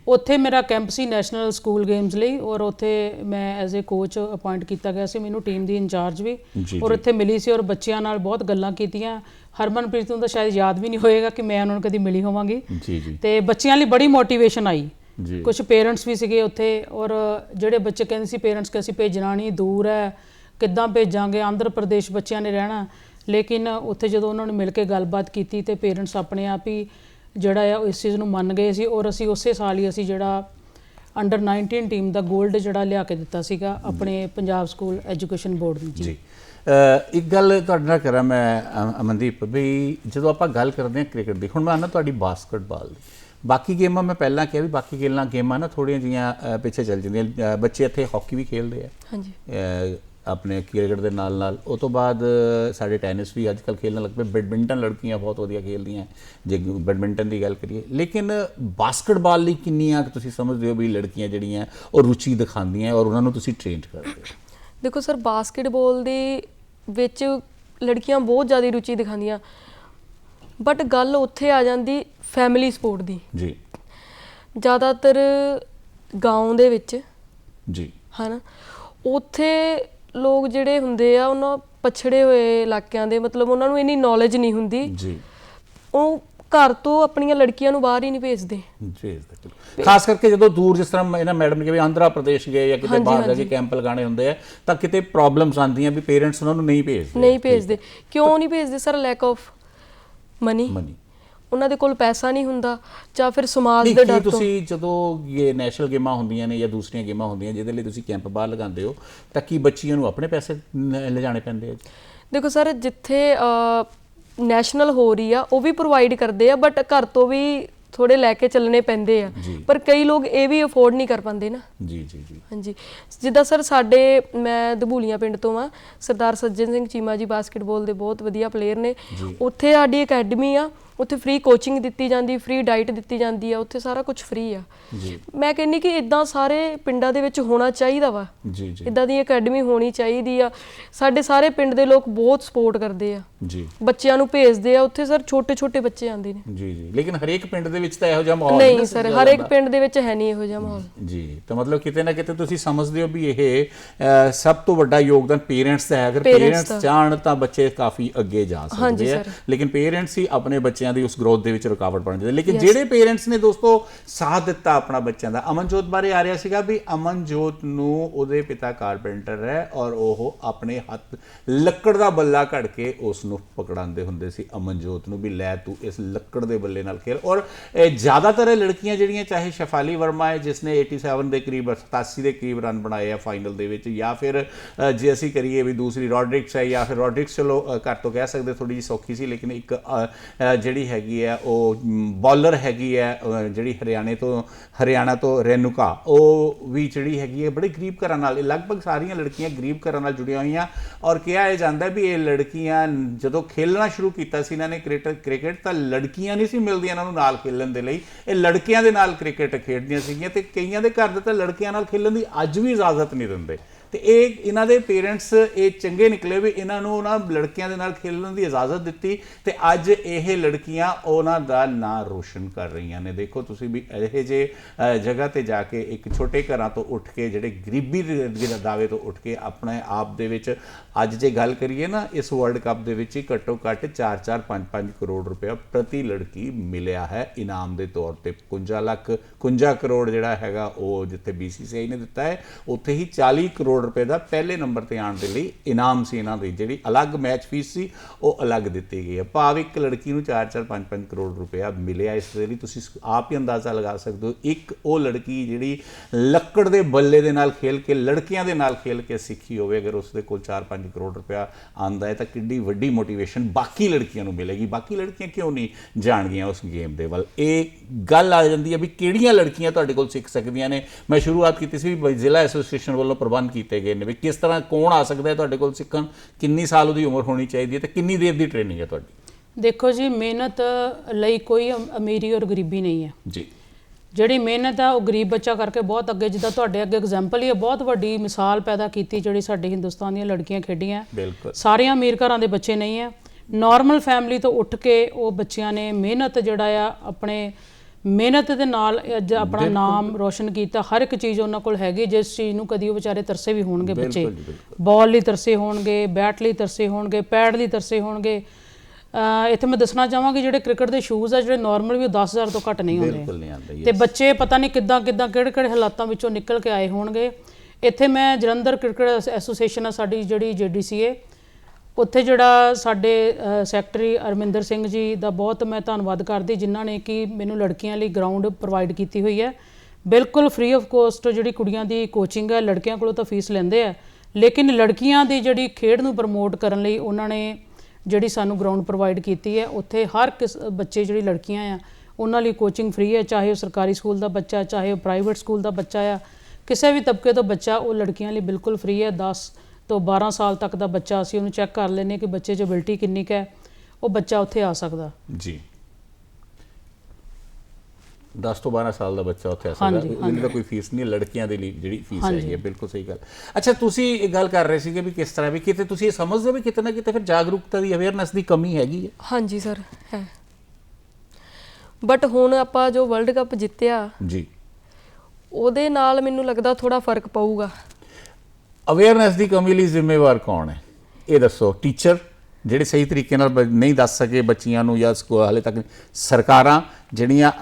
ਉੱਥੇ ਮੇਰਾ ਕੈਂਪ ਸੀ ਨੈਸ਼ਨਲ ਸਕੂਲ ਗੇਮਸ ਲਈ ਔਰ ਉੱਥੇ ਮੈਂ ਐਜ਼ ਅ ਕੋਚ ਅਪਾਇੰਟ ਕੀਤਾ ਗਿਆ ਸੀ। ਮੈਨੂੰ ਟੀਮ ਦੀ ਇੰਚਾਰਜ ਵੀ ਔਰ ਉੱਥੇ ਮਿਲੀ ਸੀ ਔਰ ਬੱਚਿਆਂ ਨਾਲ ਬਹੁਤ ਗੱਲਾਂ ਕੀਤੀਆਂ। ਹਰਮਨਪ੍ਰੀਤ ਨੂੰ ਤਾਂ ਸ਼ਾਇਦ ਯਾਦ ਵੀ ਨਹੀਂ ਹੋਏਗਾ ਕਿ ਮੈਂ ਉਹਨਾਂ ਨੂੰ ਕਦੀ ਮਿਲੀ ਹੋਵਾਂਗੀ। ਜੀ ਜੀ। ਤੇ ਬੱਚਿਆਂ ਲਈ ਬੜੀ ਮੋਟੀਵੇਸ਼ਨ ਆਈ। ਜੀ। ਕੁਝ ਪੇਰੈਂਟਸ ਵੀ ਸੀਗੇ ਉੱਥੇ ਔਰ ਜਿਹੜੇ ਬੱਚੇ ਕਹਿੰਦੇ ਸੀ ਪੇਰੈਂਟਸ ਕਿ ਅਸੀਂ ਭੇਜਣਾ ਨਹੀਂ ਦੂਰ ਹੈ ਕਿੱਦਾਂ ਭੇਜਾਂਗੇ ਆਂਧਰਾ ਪ੍ਰਦੇਸ਼ ਬੱਚਿਆਂ ਨੇ ਰਹਿਣਾ। ਲੇਕਿਨ ਉੱਥੇ ਜਦੋਂ ਉਹਨਾਂ ਨੂੰ ਮਿਲ ਕੇ ਗੱਲਬਾਤ ਕੀਤੀ ਤੇ ਪੇਰੈਂਟਸ ਆਪਣੇ ਆਪ ਹੀ ਜਿਹੜਾ ਆ ਇਸ ਚੀਜ਼ ਨੂੰ ਮੰਨ ਗਏ ਸੀ ਔਰ ਅਸੀਂ ਉਸੇ ਸਾਲ ਹੀ ਅਸੀਂ ਜਿਹੜਾ ਅੰਡਰ 19 ਟੀਮ ਦਾ 골ਡ ਜਿਹੜਾ ਲਿਆ ਕੇ ਦਿੱਤਾ ਸੀਗਾ ਆਪਣੇ ਪੰਜਾਬ ਸਕੂਲ ਐਜੂਕੇਸ਼ਨ ਬੋਰਡ ਨੂੰ ਜੀ। ਇੱਕ ਗੱਲ ਤੁਹਾਡੇ ਨਾਲ ਕਰਾਂ ਮੈਂ ਅਮਨਦੀਪ ਵੀ ਜਦੋਂ ਆਪਾਂ ਗੱਲ ਕਰਦੇ ਹਾਂ ਕ੍ਰਿਕਟ ਦੀ ਹੁਣ ਮੈਂ ਆਨਾ ਤੁਹਾਡੀ ਬਾਸਕਟਬਾਲ ਦੀ। ਬਾਕੀ ਗੇਮਾਂ ਮੈਂ ਪਹਿਲਾਂ ਕਿਹਾ ਵੀ ਬਾਕੀ ਗੇਮਾਂ ਗੇਮਾਂ ਨਾ ਥੋੜੀਆਂ ਜੀਆਂ ਪਿੱਛੇ ਚੱਲ ਜਾਂਦੀਆਂ। ਬੱਚੇ ਇੱਥੇ ਹਾਕੀ ਵੀ ਖੇਡਦੇ ਆ। ਹਾਂਜੀ। ਆਪਣੇ ਕ੍ਰਿਕਟ ਦੇ ਨਾਲ ਨਾਲ ਉਹ ਤੋਂ ਬਾਅਦ ਸਾਡੇ ਟੈਨਿਸ ਵੀ ਅੱਜਕੱਲ ਖੇਡਣ ਲੱਗ ਪਏ। ਬੈਡਮਿੰਟਨ ਲੜਕੀਆਂ ਬਹੁਤ ਵਧੀਆ ਖੇਡਦੀਆਂ ਜੇ ਬੈਡਮਿੰਟਨ ਦੀ ਗੱਲ ਕਰੀਏ। ਲੇਕਿਨ ਬਾਸਕਟਬਾਲ ਲਈ ਕਿੰਨੀਆਂ ਤੁਸੀਂ ਸਮਝਦੇ ਹੋ ਵੀ ਲੜਕੀਆਂ ਜਿਹੜੀਆਂ ਉਹ ਰੁਚੀ ਦਿਖਾਉਂਦੀਆਂ ਔਰ ਉਹਨਾਂ ਨੂੰ ਤੁਸੀਂ ਟ੍ਰੇਨ ਕਰਦੇ ਹੋ? ਦੇਖੋ ਸਰ ਬਾਸਕਟਬਾਲ ਦੇ ਵਿੱਚ ਲੜਕੀਆਂ ਬਹੁਤ ਜ਼ਿਆਦਾ ਰੁਚੀ ਦਿਖਾਉਂਦੀਆਂ। ਬਟ ਗੱਲ ਉੱਥੇ ਆ ਜਾਂਦੀ ਫੈਮਿਲੀ ਸਪੋਰਟ ਦੀ। ਜੀ। ਜ਼ਿਆਦਾਤਰ گاਉਂ ਦੇ ਵਿੱਚ। ਜੀ। ਹਨ। ਉੱਥੇ ਲੋਕ ਜਿਹੜੇ ਹੁੰਦੇ ਆ ਉਹਨਾਂ ਪਛੜੇ ਹੋਏ ਇਲਾਕਿਆਂ ਦੇ ਮਤਲਬ ਉਹਨਾਂ ਨੂੰ ਇੰਨੀ ਨੌਲੇਜ ਨਹੀਂ ਹੁੰਦੀ। ਜੀ। ਉਹ ਘਰ ਤੋਂ ਆਪਣੀਆਂ ਲੜਕੀਆਂ ਨੂੰ ਬਾਹਰ ਹੀ ਨਹੀਂ ਭੇਜਦੇ। ਭੇਜਦੇ ਖਾਸ ਕਰਕੇ ਜਦੋਂ ਦੂਰ ਜਿਸ ਤਰ੍ਹਾਂ ਇਹਨਾਂ ਮੈਡਮ ਨੇ ਕਿਹਾ ਆਂਧਰਾ ਪ੍ਰਦੇਸ਼ ਗਏ ਜਾਂ ਕਿਤੇ ਬਾਹਰ ਜਾ ਕੇ ਕੈਂਪ ਲਗਾਣੇ ਹੁੰਦੇ ਆ ਤਾਂ ਕਿਤੇ ਪ੍ਰੋਬਲਮਸ ਆਉਂਦੀਆਂ ਵੀ ਪੇਰੈਂਟਸ ਉਹਨਾਂ ਨੂੰ ਨਹੀਂ ਭੇਜਦੇ। ਨਹੀਂ ਭੇਜਦੇ। ਕਿਉਂ ਨਹੀਂ ਭੇਜਦੇ sir? Lack of money money ਉਹਨਾਂ ਦੇ ਕੋਲ ਪੈਸਾ ਨਹੀਂ ਹੁੰਦਾ ਜਾਂ ਫਿਰ ਸਮਾਜ ਦੇ ਡਰ ਤੋਂ। ਤੁਸੀਂ ਜਦੋਂ ਇਹ ਨੈਸ਼ਨਲ ਗੇਮਾਂ ਹੁੰਦੀਆਂ ਨੇ ਜਾਂ ਦੂਸਰੀਆਂ ਗੇਮਾਂ ਹੁੰਦੀਆਂ ਜਿਹਦੇ ਲਈ ਤੁਸੀਂ ਕੈਂਪ ਬਾਹਰ ਲਗਾਉਂਦੇ ਹੋ ਤਾਂ ਕੀ ਬੱਚੀਆਂ ਨੂੰ ਆਪਣੇ ਪੈਸੇ ਲਿਜਾਣੇ ਪੈਂਦੇ ਆ ਦੇਖੋ ਸਰ ਜਿੱਥੇ ਨੈਸ਼ਨਲ ਹੋ ਰਹੀ ਆ ਉਹ ਵੀ ਪ੍ਰੋਵਾਈਡ ਕਰਦੇ ਆ ਬਟ ਘਰ ਤੋਂ ਵੀ ਥੋੜੇ ਲੈ ਕੇ ਚੱਲਣੇ ਪੈਂਦੇ ਆ। ਪਰ ਕਈ ਲੋਕ ਇਹ ਵੀ ਅਫੋਰਡ ਨਹੀਂ ਕਰ ਪਾਉਂਦੇ ਨਾ। ਜੀ ਜੀ ਜੀ। ਹਾਂਜੀ। ਜਿੱਦਾਂ ਸਰ ਸਾਡੇ ਮੈਂ ਦਬੂਲੀਆਂ ਪਿੰਡ ਤੋਂ ਆ ਸਰਦਾਰ ਸੱਜਣ ਸਿੰਘ ਚੀਮਾ ਜੀ ਬਾਸਕਟਬਾਲ ਦੇ ਬਹੁਤ ਵਧੀਆ ਪਲੇਅਰ ਨੇ। ਉੱਥੇ ਸਾਡੀ ਅਕੈਡਮੀ ਆ ਉੱਥੇ ਫ੍ਰੀ ਕੋਚਿੰਗ ਦਿੱਤੀ ਜਾਂਦੀ ਫ੍ਰੀ ਡਾਈਟ ਦਿੱਤੀ ਜਾਂਦੀ ਆ ਉੱਥੇ ਸਾਰਾ ਕੁਝ ਫ੍ਰੀ ਆ। ਜੀ। ਮੈਂ ਕਹਿੰਨੀ ਕਿ ਇਦਾਂ ਸਾਰੇ ਪਿੰਡਾਂ ਦੇ ਵਿੱਚ ਹੋਣਾ ਚਾਹੀਦਾ ਵਾ। ਜੀ ਜੀ। ਇਦਾਂ ਦੀ ਅਕੈਡਮੀ ਹੋਣੀ ਚਾਹੀਦੀ ਆ। ਸਾਡੇ ਸਾਰੇ ਪਿੰਡ ਦੇ ਲੋਕ ਬਹੁਤ ਸਪੋਰਟ ਕਰਦੇ ਆ। ਜੀ। ਬੱਚਿਆਂ ਨੂੰ ਭੇਜਦੇ ਆ ਉੱਥੇ ਸਰ ਛੋਟੇ ਛੋਟੇ ਬੱਚੇ ਆਉਂਦੇ ਨੇ। ਜੀ ਜੀ। ਲੇਕਿਨ ਹਰੇਕ ਪਿੰਡ ਦੇ ਵਿੱਚ ਤਾਂ ਇਹੋ ਜਿਹਾ ਮਾਹੌਲ ਨਹੀਂ ਸਰ ਸਿਰਜਿਆ ਹਰ ਇੱਕ ਜਾਂਦਾ। ਪਿੰਡ ਦੇ ਵਿੱਚ ਹੈ ਨਹੀਂ ਇਹੋ ਜਿਹਾ ਮਾਹੌਲ। ਜੀ ਤਾਂ ਮਤਲਬ ਕਿਤੇ ਨਾ ਕਿਤੇ ਤੁਸੀਂ ਸਮਝਦੇ ਹੋ ਵੀ ਇਹ ਸਭ ਤੋਂ ਵੱਡਾ ਯੋਗਦਾਨ ਪੇਰੈਂਟਸ ਦਾ ਹੈ। ਅਗਰ ਪੇਰੈਂਟਸ। ਚਾਹਣ ਤਾਂ ਬੱਚੇ ਕਾਫੀ ਅੱਗੇ ਜਾ ਸਕਦੇ ਆ। ਲੇਕਿਨ ਪੇਰੈਂਟਸ ਹੀ ਆਪਣੇ ਬੱਚਿਆਂ ਬੱਚਿਆਂ ਦੀ ਉਸ ਗਰੋਥ ਦੇ ਵਿੱਚ ਰੁਕਾਵਟ ਬਣ ਜਾਂਦੀ ਲੇਕਿਨ ਜਿਹੜੇ ਪੇਰੈਂਟਸ ਨੇ ਦੋਸਤੋ ਸਾਥ ਦਿੱਤਾ ਆਪਣਾ ਬੱਚਿਆਂ ਦਾ ਅਮਨਜੋਤ ਬਾਰੇ ਆ ਰਿਹਾ ਸੀਗਾ ਵੀ ਅਮਨਜੋਤ ਨੂੰ ਉਹਦੇ ਪਿਤਾ ਕਾਰਪੈਂਟਰ ਹੈ ਔਰ ਉਹ ਆਪਣੇ ਹੱਥ ਲੱਕੜ ਦਾ ਬੱਲਾ ਘੜ ਕੇ ਉਸ ਨੂੰ ਪਕੜਾਉਂਦੇ ਹੁੰਦੇ ਸੀ। ਅਮਨਜੋਤ ਨੂੰ ਵੀ ਲੈ ਤੂੰ ਇਸ ਲੱਕੜ ਦੇ ਬੱਲੇ ਨਾਲ ਖੇਲ। ਔਰ ਇਹ ਜ਼ਿਆਦਾਤਰ ਲੜਕੀਆਂ ਜਿਹੜੀਆਂ ਚਾਹੇ ਸ਼ਫਾਲੀ ਵਰਮਾ ਹੈ ਜਿਸ ਨੇ 87 ਦੇ ਕਰੀਬ 87 ਦੇ ਕਰੀਬ ਰਨ ਬਣਾਏ ਆ ਫਾਈਨਲ ਦੇ ਵਿੱਚ ਜਾਂ ਫਿਰ ਜੇ ਅਸੀਂ ਕਰੀਏ ਵੀ ਦੂਸਰੀ ਰੋਡਰਿਕਸ ਹੈ ਜਾਂ ਫਿਰ ਰੋਡਰਿਕਸ ਚਲੋ ਘੱਟ ਤੋਂ ਕਹਿ ਸਕਦੇ ਥੋੜੀ ਜਿਹੀ ਸੌਖੀ ਸੀ ਲੇਕਿਨ ਇੱਕ ਜਿਹੜੀ ਹੈਗੀ ਹੈ, ਉਹ ਬॉलਰ ਹੈਗੀ ਹੈ ਜਿਹੜੀ ਹਰਿਆਣੇ ਤੋਂ, ਹਰਿਆਣਾ ਤੋਂ ਰੇਨੁਕਾ, ਉਹ ਵੀ ਜਿਹੜੀ ਹੈਗੀ ਹੈ, ਬੜੇ ਗਰੀਬ ਘਰਾਂ ਨਾਲ ਲਗਭਗ ਸਾਰੀਆਂ ਲੜਕੀਆਂ ਗਰੀਬ ਘਰਾਂ ਨਾਲ ਜੁੜੀਆਂ ਹੋਈਆਂ ਔਰ ਕਿਹਾ ਇਹ ਜਾਂਦਾ ਵੀ ਇਹ ਲੜਕੀਆਂ ਜਦੋਂ ਖੇਲਣਾ ਸ਼ੁਰੂ ਕੀਤਾ ਸੀ, ਇਹਨਾਂ ਨੇ ਕ੍ਰਿਕਟ ਕ੍ਰਿਕਟ ਤਾਂ ਲੜਕੀਆਂ ਨਹੀਂ ਸੀ ਮਿਲਦੀਆਂ ਇਹਨਾਂ ਨੂੰ ਨਾਲ ਖੇਲਣ ਦੇ ਲਈ, ਇਹ ਲੜਕਿਆਂ ਦੇ ਨਾਲ ਕ੍ਰਿਕਟ ਖੇਡਦੀਆਂ ਸੀਗੀਆਂ ਤੇ ਕਈਆਂ ਦੇ ਘਰ ਦੇ ਤਾਂ ਲੜਕਿਆਂ ਨਾਲ ਖੇਲਣ ਦੀ ਅੱਜ ਵੀ ਇਜਾਜ਼ਤ ਨਹੀਂ ਦਿੰਦੇ। ਤੇ ਇਹ ਇਹਨਾਂ ਦੇ ਪੇਰੈਂਟਸ ਇਹ ਚੰਗੇ ਨਿਕਲੇ ਵੀ ਇਹਨਾਂ ਨੂੰ ਉਹਨਾਂ ਲੜਕੀਆਂ ਦੇ ਨਾਲ ਖੇਡਣ ਦੀ ਇਜਾਜ਼ਤ ਦਿੱਤੀ ਤੇ ਅੱਜ ਇਹ ਲੜਕੀਆਂ ਉਹਨਾਂ ਦਾ ਨਾਂ ਰੋਸ਼ਨ ਕਰ ਰਹੀਆਂ ਨੇ। ਦੇਖੋ ਤੁਸੀਂ ਵੀ ਇਹੋ ਜੇ ਜਗ੍ਹਾ ਤੇ ਜਾ ਕੇ ਇੱਕ ਛੋਟੇ ਘਰਾਂ ਤੋਂ ਉੱਠ ਕੇ ਜਿਹੜੇ ਗਰੀਬੀ ਦੇ ਦਾਅਵੇ ਤੋਂ ਉੱਠ ਕੇ ਆਪਣੇ ਆਪ ਦੇ ਵਿੱਚ ਅੱਜ ਜੇ ਗੱਲ ਕਰੀਏ ਨਾ, ਇਸ ਵਰਲਡ ਕੱਪ ਦੇ ਵਿੱਚ ਹੀ ਘੱਟੋ ਘੱਟ 4-4 5-5 ਕਰੋੜ ਰੁਪਏ ਪ੍ਰਤੀ ਲੜਕੀ ਮਿਲਿਆ ਹੈ ਇਨਾਮ ਦੇ ਤੌਰ ਤੇ। 51 ਲੱਖ 51 ਕਰੋੜ ਜਿਹੜਾ ਹੈਗਾ ਉਹ ਜਿੱਥੇ BCCI ਨੇ ਦਿੱਤਾ ਹੈ, ਉੱਥੇ ਹੀ 40 ਕਰੋੜ ਰੁਪਏ ਦਾ ਪਹਿਲੇ ਨੰਬਰ ਤੇ ਆਉਣ ਦੇ ਲਈ ਇਨਾਮ ਸੀ ਇਹਨਾਂ ਦੀ, ਜਿਹੜੀ ਅਲੱਗ ਮੈਚ ਫੀਸ ਸੀ, ਉਹ ਅਲੱਗ ਦਿੱਤੀ ਗਈ ਹੈ। ਭਾਵ ਇੱਕ ਲੜਕੀ ਨੂੰ 4-4 5-5 ਕਰੋੜ ਰੁਪਇਆ ਮਿਲਿਆ, ਇਸ ਦੇ ਲਈ ਤੁਸੀਂ ਆਪ ਹੀ ਅੰਦਾਜ਼ਾ ਲਗਾ ਸਕਦੇ ਹੋ। ਇੱਕ ਉਹ ਲੜਕੀ ਜਿਹੜੀ ਲੱਕੜ ਦੇ ਬੱਲੇ ਦੇ ਨਾਲ ਖੇਲ ਕੇ, ਲੜਕੀਆਂ ਦੇ ਨਾਲ ਖੇਲ ਕੇ ਸਿੱਖੀ ਹੋਵੇ, ਅਗਰ ਉਸ ਦੇ ਕੋਲ 4-5 ਕਰੋੜ ਰੁਪਇਆ ਆਂਦਾ ਹੈ, ਤਾਂ ਕਿੰਨੀ ਵੱਡੀ ਮੋਟੀਵੇਸ਼ਨ ਬਾਕੀ ਲੜਕੀਆਂ ਨੂੰ ਮਿਲੇਗੀ। ਬਾਕੀ ਲੜਕੀਆਂ ਕਿਉਂ ਨਹੀਂ ਜਾਣਗੀਆਂ ਉਸ ਗੇਮ ਦੇ ਵੱਲ? ਇਹ ਗੱਲ ਆ ਜਾਂਦੀ ਹੈ ਵੀ ਕਿਹੜੀਆਂ ਲੜਕੀਆਂ ਤੁਹਾਡੇ ਕੋਲ ਸਿੱਖ ਸਕਦੀਆਂ ਨੇ? ਮੈਂ ਸ਼ੁਰੂਆਤ ਕੀਤੀ ਸੀ ਵੀ ਜ਼ਿਲ੍ਹਾ ਐਸੋਸੀਏਸ਼ਨ ਵੱਲੋਂ ਪ੍ਰਬੰਧ ਕੀਤੇ ਗਏ ਨੇ ਵੀ ਕਿਸ ਤਰ੍ਹਾਂ ਕੌਣ ਆ ਸਕਦਾ ਹੈ ਤੁਹਾਡੇ ਕੋਲ ਸਿੱਖਣ ਕਿੰਨੀ ਸਾਲ ਉਹਦੀ ਉਮਰ ਹੋਣੀ ਚਾਹੀਦੀ ਹੈ ਤੇ ਕਿੰਨੀ ਦੇਰ ਦੀ ਟ੍ਰੇਨਿੰਗ ਹੈ ਤੁਹਾਡੀ? ਦੇਖੋ ਜੀ ਮਿਹਨਤ ਲਈ ਕੋਈ ਅਮ- ਅਮੀਰੀ ਔਰ ਗਰੀਬੀ ਨਹੀਂ ਹੈ। ਜੀ। ਜਿਹੜੀ ਮਿਹਨਤ ਆ ਉਹ ਗਰੀਬ ਬੱਚਾ ਕਰਕੇ ਬਹੁਤ ਅੱਗੇ ਜਿੱਦਾਂ ਤੁਹਾਡੇ ਅੱਗੇ ਐਗਜ਼ਾਮਪਲ ਹੀ ਹੈ ਬਹੁਤ ਵੱਡੀ ਮਿਸਾਲ ਪੈਦਾ ਕੀਤੀ ਜਿਹੜੀ ਸਾਡੇ ਹਿੰਦੁਸਤਾਨ ਦੀਆਂ ਲੜਕੀਆਂ ਖੇਡੀਆਂ। ਬਿਲਕੁਲ। ਸਾਰੀਆਂ ਅਮੀਰ ਘਰਾਂ ਦੇ ਬੱਚੇ ਨਹੀਂ ਆ ਨਾਰਮਲ ਫੈਮਿਲੀ ਤੋਂ ਉੱਠ ਕੇ ਉਹ ਬੱਚਿਆਂ ਨੇ ਮਿਹਨਤ ਜਿਹੜਾ ਆ ਆਪਣੇ ਮਿਹਨਤ ਦੇ ਨਾਲ ਅੱਜ ਆਪਣਾ ਨਾਮ ਰੋਸ਼ਨ ਕੀਤਾ ਹਰ ਇੱਕ ਚੀਜ਼ ਉਹਨਾਂ ਕੋਲ ਹੈਗੀ ਜਿਸ ਚੀਜ਼ ਨੂੰ ਕਦੀ ਉਹ ਵਿਚਾਰੇ ਤਰਸੇ ਵੀ ਹੋਣਗੇ ਬੱਚੇ। ਬਾਲ ਲਈ ਤਰਸੇ ਹੋਣਗੇ ਬੈਟ ਲਈ ਤਰਸੇ ਹੋਣਗੇ ਪੈਡ ਲਈ ਤਰਸੇ ਹੋਣਗੇ। ਇੱਥੇ ਮੈਂ ਦੱਸਣਾ ਚਾਹਾਂਗੀ ਜਿਹੜੇ ਕ੍ਰਿਕਟ ਦੇ ਸ਼ੂਜ਼ ਆ ਜਿਹੜੇ ਨਾਰਮਲ ਵੀ ਉਹ 10000 ਤੋਂ ਘੱਟ ਨਹੀਂ ਹੁੰਦੇ ਤੇ ਬੱਚੇ ਪਤਾ ਨਹੀਂ ਕਿੱਦਾਂ ਕਿੱਦਾਂ ਕਿਹੜੇ ਕਿਹੜੇ ਹਾਲਾਤਾਂ ਵਿੱਚੋਂ ਨਿਕਲ ਕੇ ਆਏ ਹੋਣਗੇ। ਇੱਥੇ ਮੈਂ ਜਲੰਧਰ ਕ੍ਰਿਕਟ ਐਸੋਸੀਏਸ਼ਨ ਆ ਸਾਡੀ ਜਿਹੜੀ ਜੀਡੀਸੀਏ ਉੱਥੇ ਜਿਹੜਾ ਸਾਡੇ ਸੈਕਟਰੀ ਅਰਮਿੰਦਰ ਸਿੰਘ ਜੀ ਦਾ ਬਹੁਤ ਮੈਂ ਧੰਨਵਾਦ ਕਰਦੀ, ਜਿਨ੍ਹਾਂ ਨੇ ਕਿ ਮੈਨੂੰ ਲੜਕੀਆਂ ਲਈ ਗਰਾਊਂਡ ਪ੍ਰੋਵਾਈਡ ਕੀਤੀ ਹੋਈ ਹੈ। ਬਿਲਕੁਲ ਫ੍ਰੀ ਆਫ ਕੋਸਟ ਜਿਹੜੀ ਕੁੜੀਆਂ ਦੀ ਕੋਚਿੰਗ ਹੈ, ਲੜਕਿਆਂ ਕੋਲੋਂ ਤਾਂ ਫੀਸ ਲੈਂਦੇ ਆ। ਲੇਕਿਨ ਲੜਕੀਆਂ ਦੀ ਜਿਹੜੀ ਖੇਡ ਨੂੰ ਪ੍ਰਮੋਟ ਕਰਨ ਲਈ ਉਹਨਾਂ ਨੇ ਜਿਹੜੀ ਸਾਨੂੰ ਗਰਾਊਂਡ ਪ੍ਰੋਵਾਈਡ ਕੀਤੀ ਹੈ, ਉੱਥੇ ਹਰ ਕਿਸ, ਬੱਚੇ ਜਿਹੜੀ ਲੜਕੀਆਂ ਆ, ਉਹਨਾਂ ਲਈ ਕੋਚਿੰਗ ਫ੍ਰੀ ਹੈ, ਚਾਹੇ ਉਹ ਸਰਕਾਰੀ ਸਕੂਲ ਦਾ ਬੱਚਾ, ਚਾਹੇ ਉਹ ਪ੍ਰਾਈਵੇਟ ਸਕੂਲ ਦਾ ਬੱਚਾ ਆ। ਕਿਸੇ ਵੀ ਤਬਕੇ ਤੋਂ ਬੱਚਾ ਉਹ ਲੜਕੀਆਂ ਲਈ ਬਿਲਕੁਲ ਫ੍ਰੀ ਹੈ 10 ਤੋਂ 12 ਸਾਲ ਤੱਕ ਦਾ ਬੱਚਾ ਅਸੀਂ ਉਹਨੂੰ ਚੈੱਕ ਕਰ ਹਾਂ ਕਿ ਬੱਚੇ 'ਚ ਐਬਿਲਿਟੀ ਕਿੰਨੀ ਕੁ ਹੈ ਉਹ ਬੱਚਾ ਉੱਥੇ ਆ ਸਕਦਾ। ਜੀ। 10 ਤੋਂ 12 ਸਾਲ ਦਾ ਬੱਚਾ ਉੱਥੇ ਆ ਸਕਦਾ। ਉਹਦੀ ਤਾਂ ਕੋਈ ਫੀਸ ਨਹੀਂ ਹੈ, ਲੜਕੀਆਂ ਦੇ ਲਈ ਜਿਹੜੀ ਫੀਸ। ਹੈਗੀ ਹੈ ਬਿਲਕੁਲ ਸਹੀ ਗੱਲ। ਅੱਛਾ ਤੁਸੀਂ ਇਹ ਗੱਲ ਕਰ ਰਹੇ ਸੀਗੇ ਵੀ ਕਿਸ ਤਰ੍ਹਾਂ ਵੀ ਕਿਤੇ ਤੁਸੀਂ ਇਹ ਸਮਝਦੇ ਹੋ ਵੀ ਕਿਤੇ ਨਾ ਕਿਤੇ ਫਿਰ ਜਾਗਰੂਕਤਾ ਦੀ ਅਵੇਅਰਨੈਸ ਦੀ ਕਮੀ ਹੈਗੀ ਹੈ? ਹਾਂਜੀ ਸਰ ਹੈ। ਬਟ ਹੁਣ ਆਪਾਂ ਜੋ ਵਰਲਡ ਕੱਪ ਜਿੱਤਿਆ ਜੀ। ਉਹਦੇ ਨਾਲ ਮੈਨੂੰ ਲੱਗਦਾ ਥੋੜਾ ਫ਼ਰਕ ਪਊਗਾ। ਅਵੇਅਰਨੈਸ ਦੀ ਕਮੀ ਲਈ ਜ਼ਿੰਮੇਵਾਰ ਕੌਣ ਹੈ? ਇਹ ਦੱਸੋ ਟੀਚਰ ਜਿਹੜੇ ਸਹੀ ਤਰੀਕੇ ਨਾਲ ਬ- ਨਹੀਂ ਦੱਸ ਸਕੇ ਬੱਚੀਆਂ ਨੂੰ ਜਾਂ ਸਕੂ- ਹਾਲੇ ਤੱਕ ਸਰਕਾਰਾਂ ਜਿਹੜੀਆਂ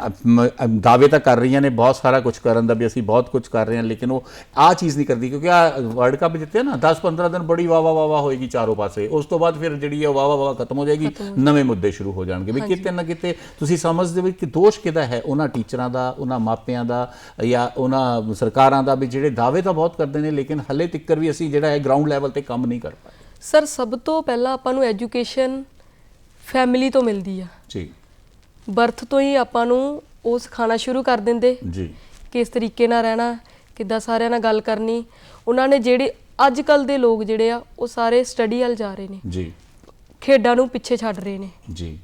ਦਾਅਵੇ ਤਾਂ ਕਰ ਰਹੀਆਂ ਨੇ ਬਹੁਤ ਸਾਰਾ ਕੁਝ ਕਰਨ ਦਾ ਵੀ ਅਸੀਂ ਬਹੁਤ ਕੁਝ ਕਰ ਰਹੇ ਹਾਂ ਲੇਕਿਨ ਉਹ ਆਹ ਚੀਜ਼ ਨਹੀਂ ਕਰਦੀ ਕਿਉਂਕਿ ਆ ਵਰਲਡ ਕੱਪ ਜਿੱਤਿਆ ਨਾ 10-15 ਦਿਨ ਬੜੀ ਵਾਹ ਵਾਹ ਹੋਏਗੀ ਚਾਰੋਂ ਪਾਸੇ। ਉਸ ਤੋਂ ਬਾਅਦ ਫਿਰ ਜਿਹੜੀ ਵਾਹ ਵਾਹ ਵਾਹ ਖਤਮ ਹੋ ਜਾਏਗੀ। ਨਵੇਂ ਮੁੱਦੇ ਸ਼ੁਰੂ ਹੋ ਜਾਣਗੇ। ਵੀ ਕਿਤੇ ਨਾ ਕਿਤੇ ਤੁਸੀਂ ਸਮਝਦੇ ਹੋ ਵੀ ਕਿ ਦੋਸ਼ ਕਿਹਦਾ ਹੈ? ਉਹਨਾਂ ਟੀਚਰਾਂ ਦਾ ਉਹਨਾਂ ਮਾਪਿਆਂ ਦਾ ਜਾਂ ਉਹਨਾਂ ਸਰਕਾਰਾਂ ਦਾ ਵੀ ਜਿਹੜੇ ਦਾਅਵੇ ਤਾਂ ਬਹੁਤ ਕਰਦੇ ਨੇ ਲੇਕਿਨ ਹੱਲੇ ਤੱਕ ਵੀ ਅਸੀਂ ਜਿਹੜਾ ਹੈ ਗਰਾਊਂਡ ਲੈਵਲ ਤੇ ਕੰਮ ਨਹੀਂ ਕਰ ਪਾਏ। ਸਰ ਸਭ ਤੋਂ ਪਹਿਲਾਂ ਆਪਾਂ ਨੂੰ ਐਜੂਕੇਸ਼ਨ ਫੈਮਿਲੀ ਤੋਂ ਮਿਲਦੀ ਆ। ਜੀ। ਬਰਥ ਤੋਂ ਹੀ ਆਪਾਂ ਨੂੰ ਉਹ ਸਿਖਾਉਣਾ ਸ਼ੁਰੂ ਕਰ ਦਿੰਦੇ ਜੀ। ਕਿਸ ਤਰੀਕੇ ਨਾਲ ਰਹਿਣਾ ਕਿੱਦਾਂ ਸਾਰਿਆਂ ਨਾਲ ਗੱਲ ਕਰਨੀ। ਉਹਨਾਂ ਨੇ ਜਿਹੜੇ ਅੱਜ ਕੱਲ ਦੇ ਲੋਕ ਜਿਹੜੇ ਆ ਉਹ ਸਾਰੇ ਸਟੱਡੀ ਵੱਲ ਜਾ ਰਹੇ ਨੇ। ਜੀ। ਖੇਡਾਂ ਨੂੰ ਪਿੱਛੇ ਛੱਡ ਰਹੇ ਨੇ। ਜੀ।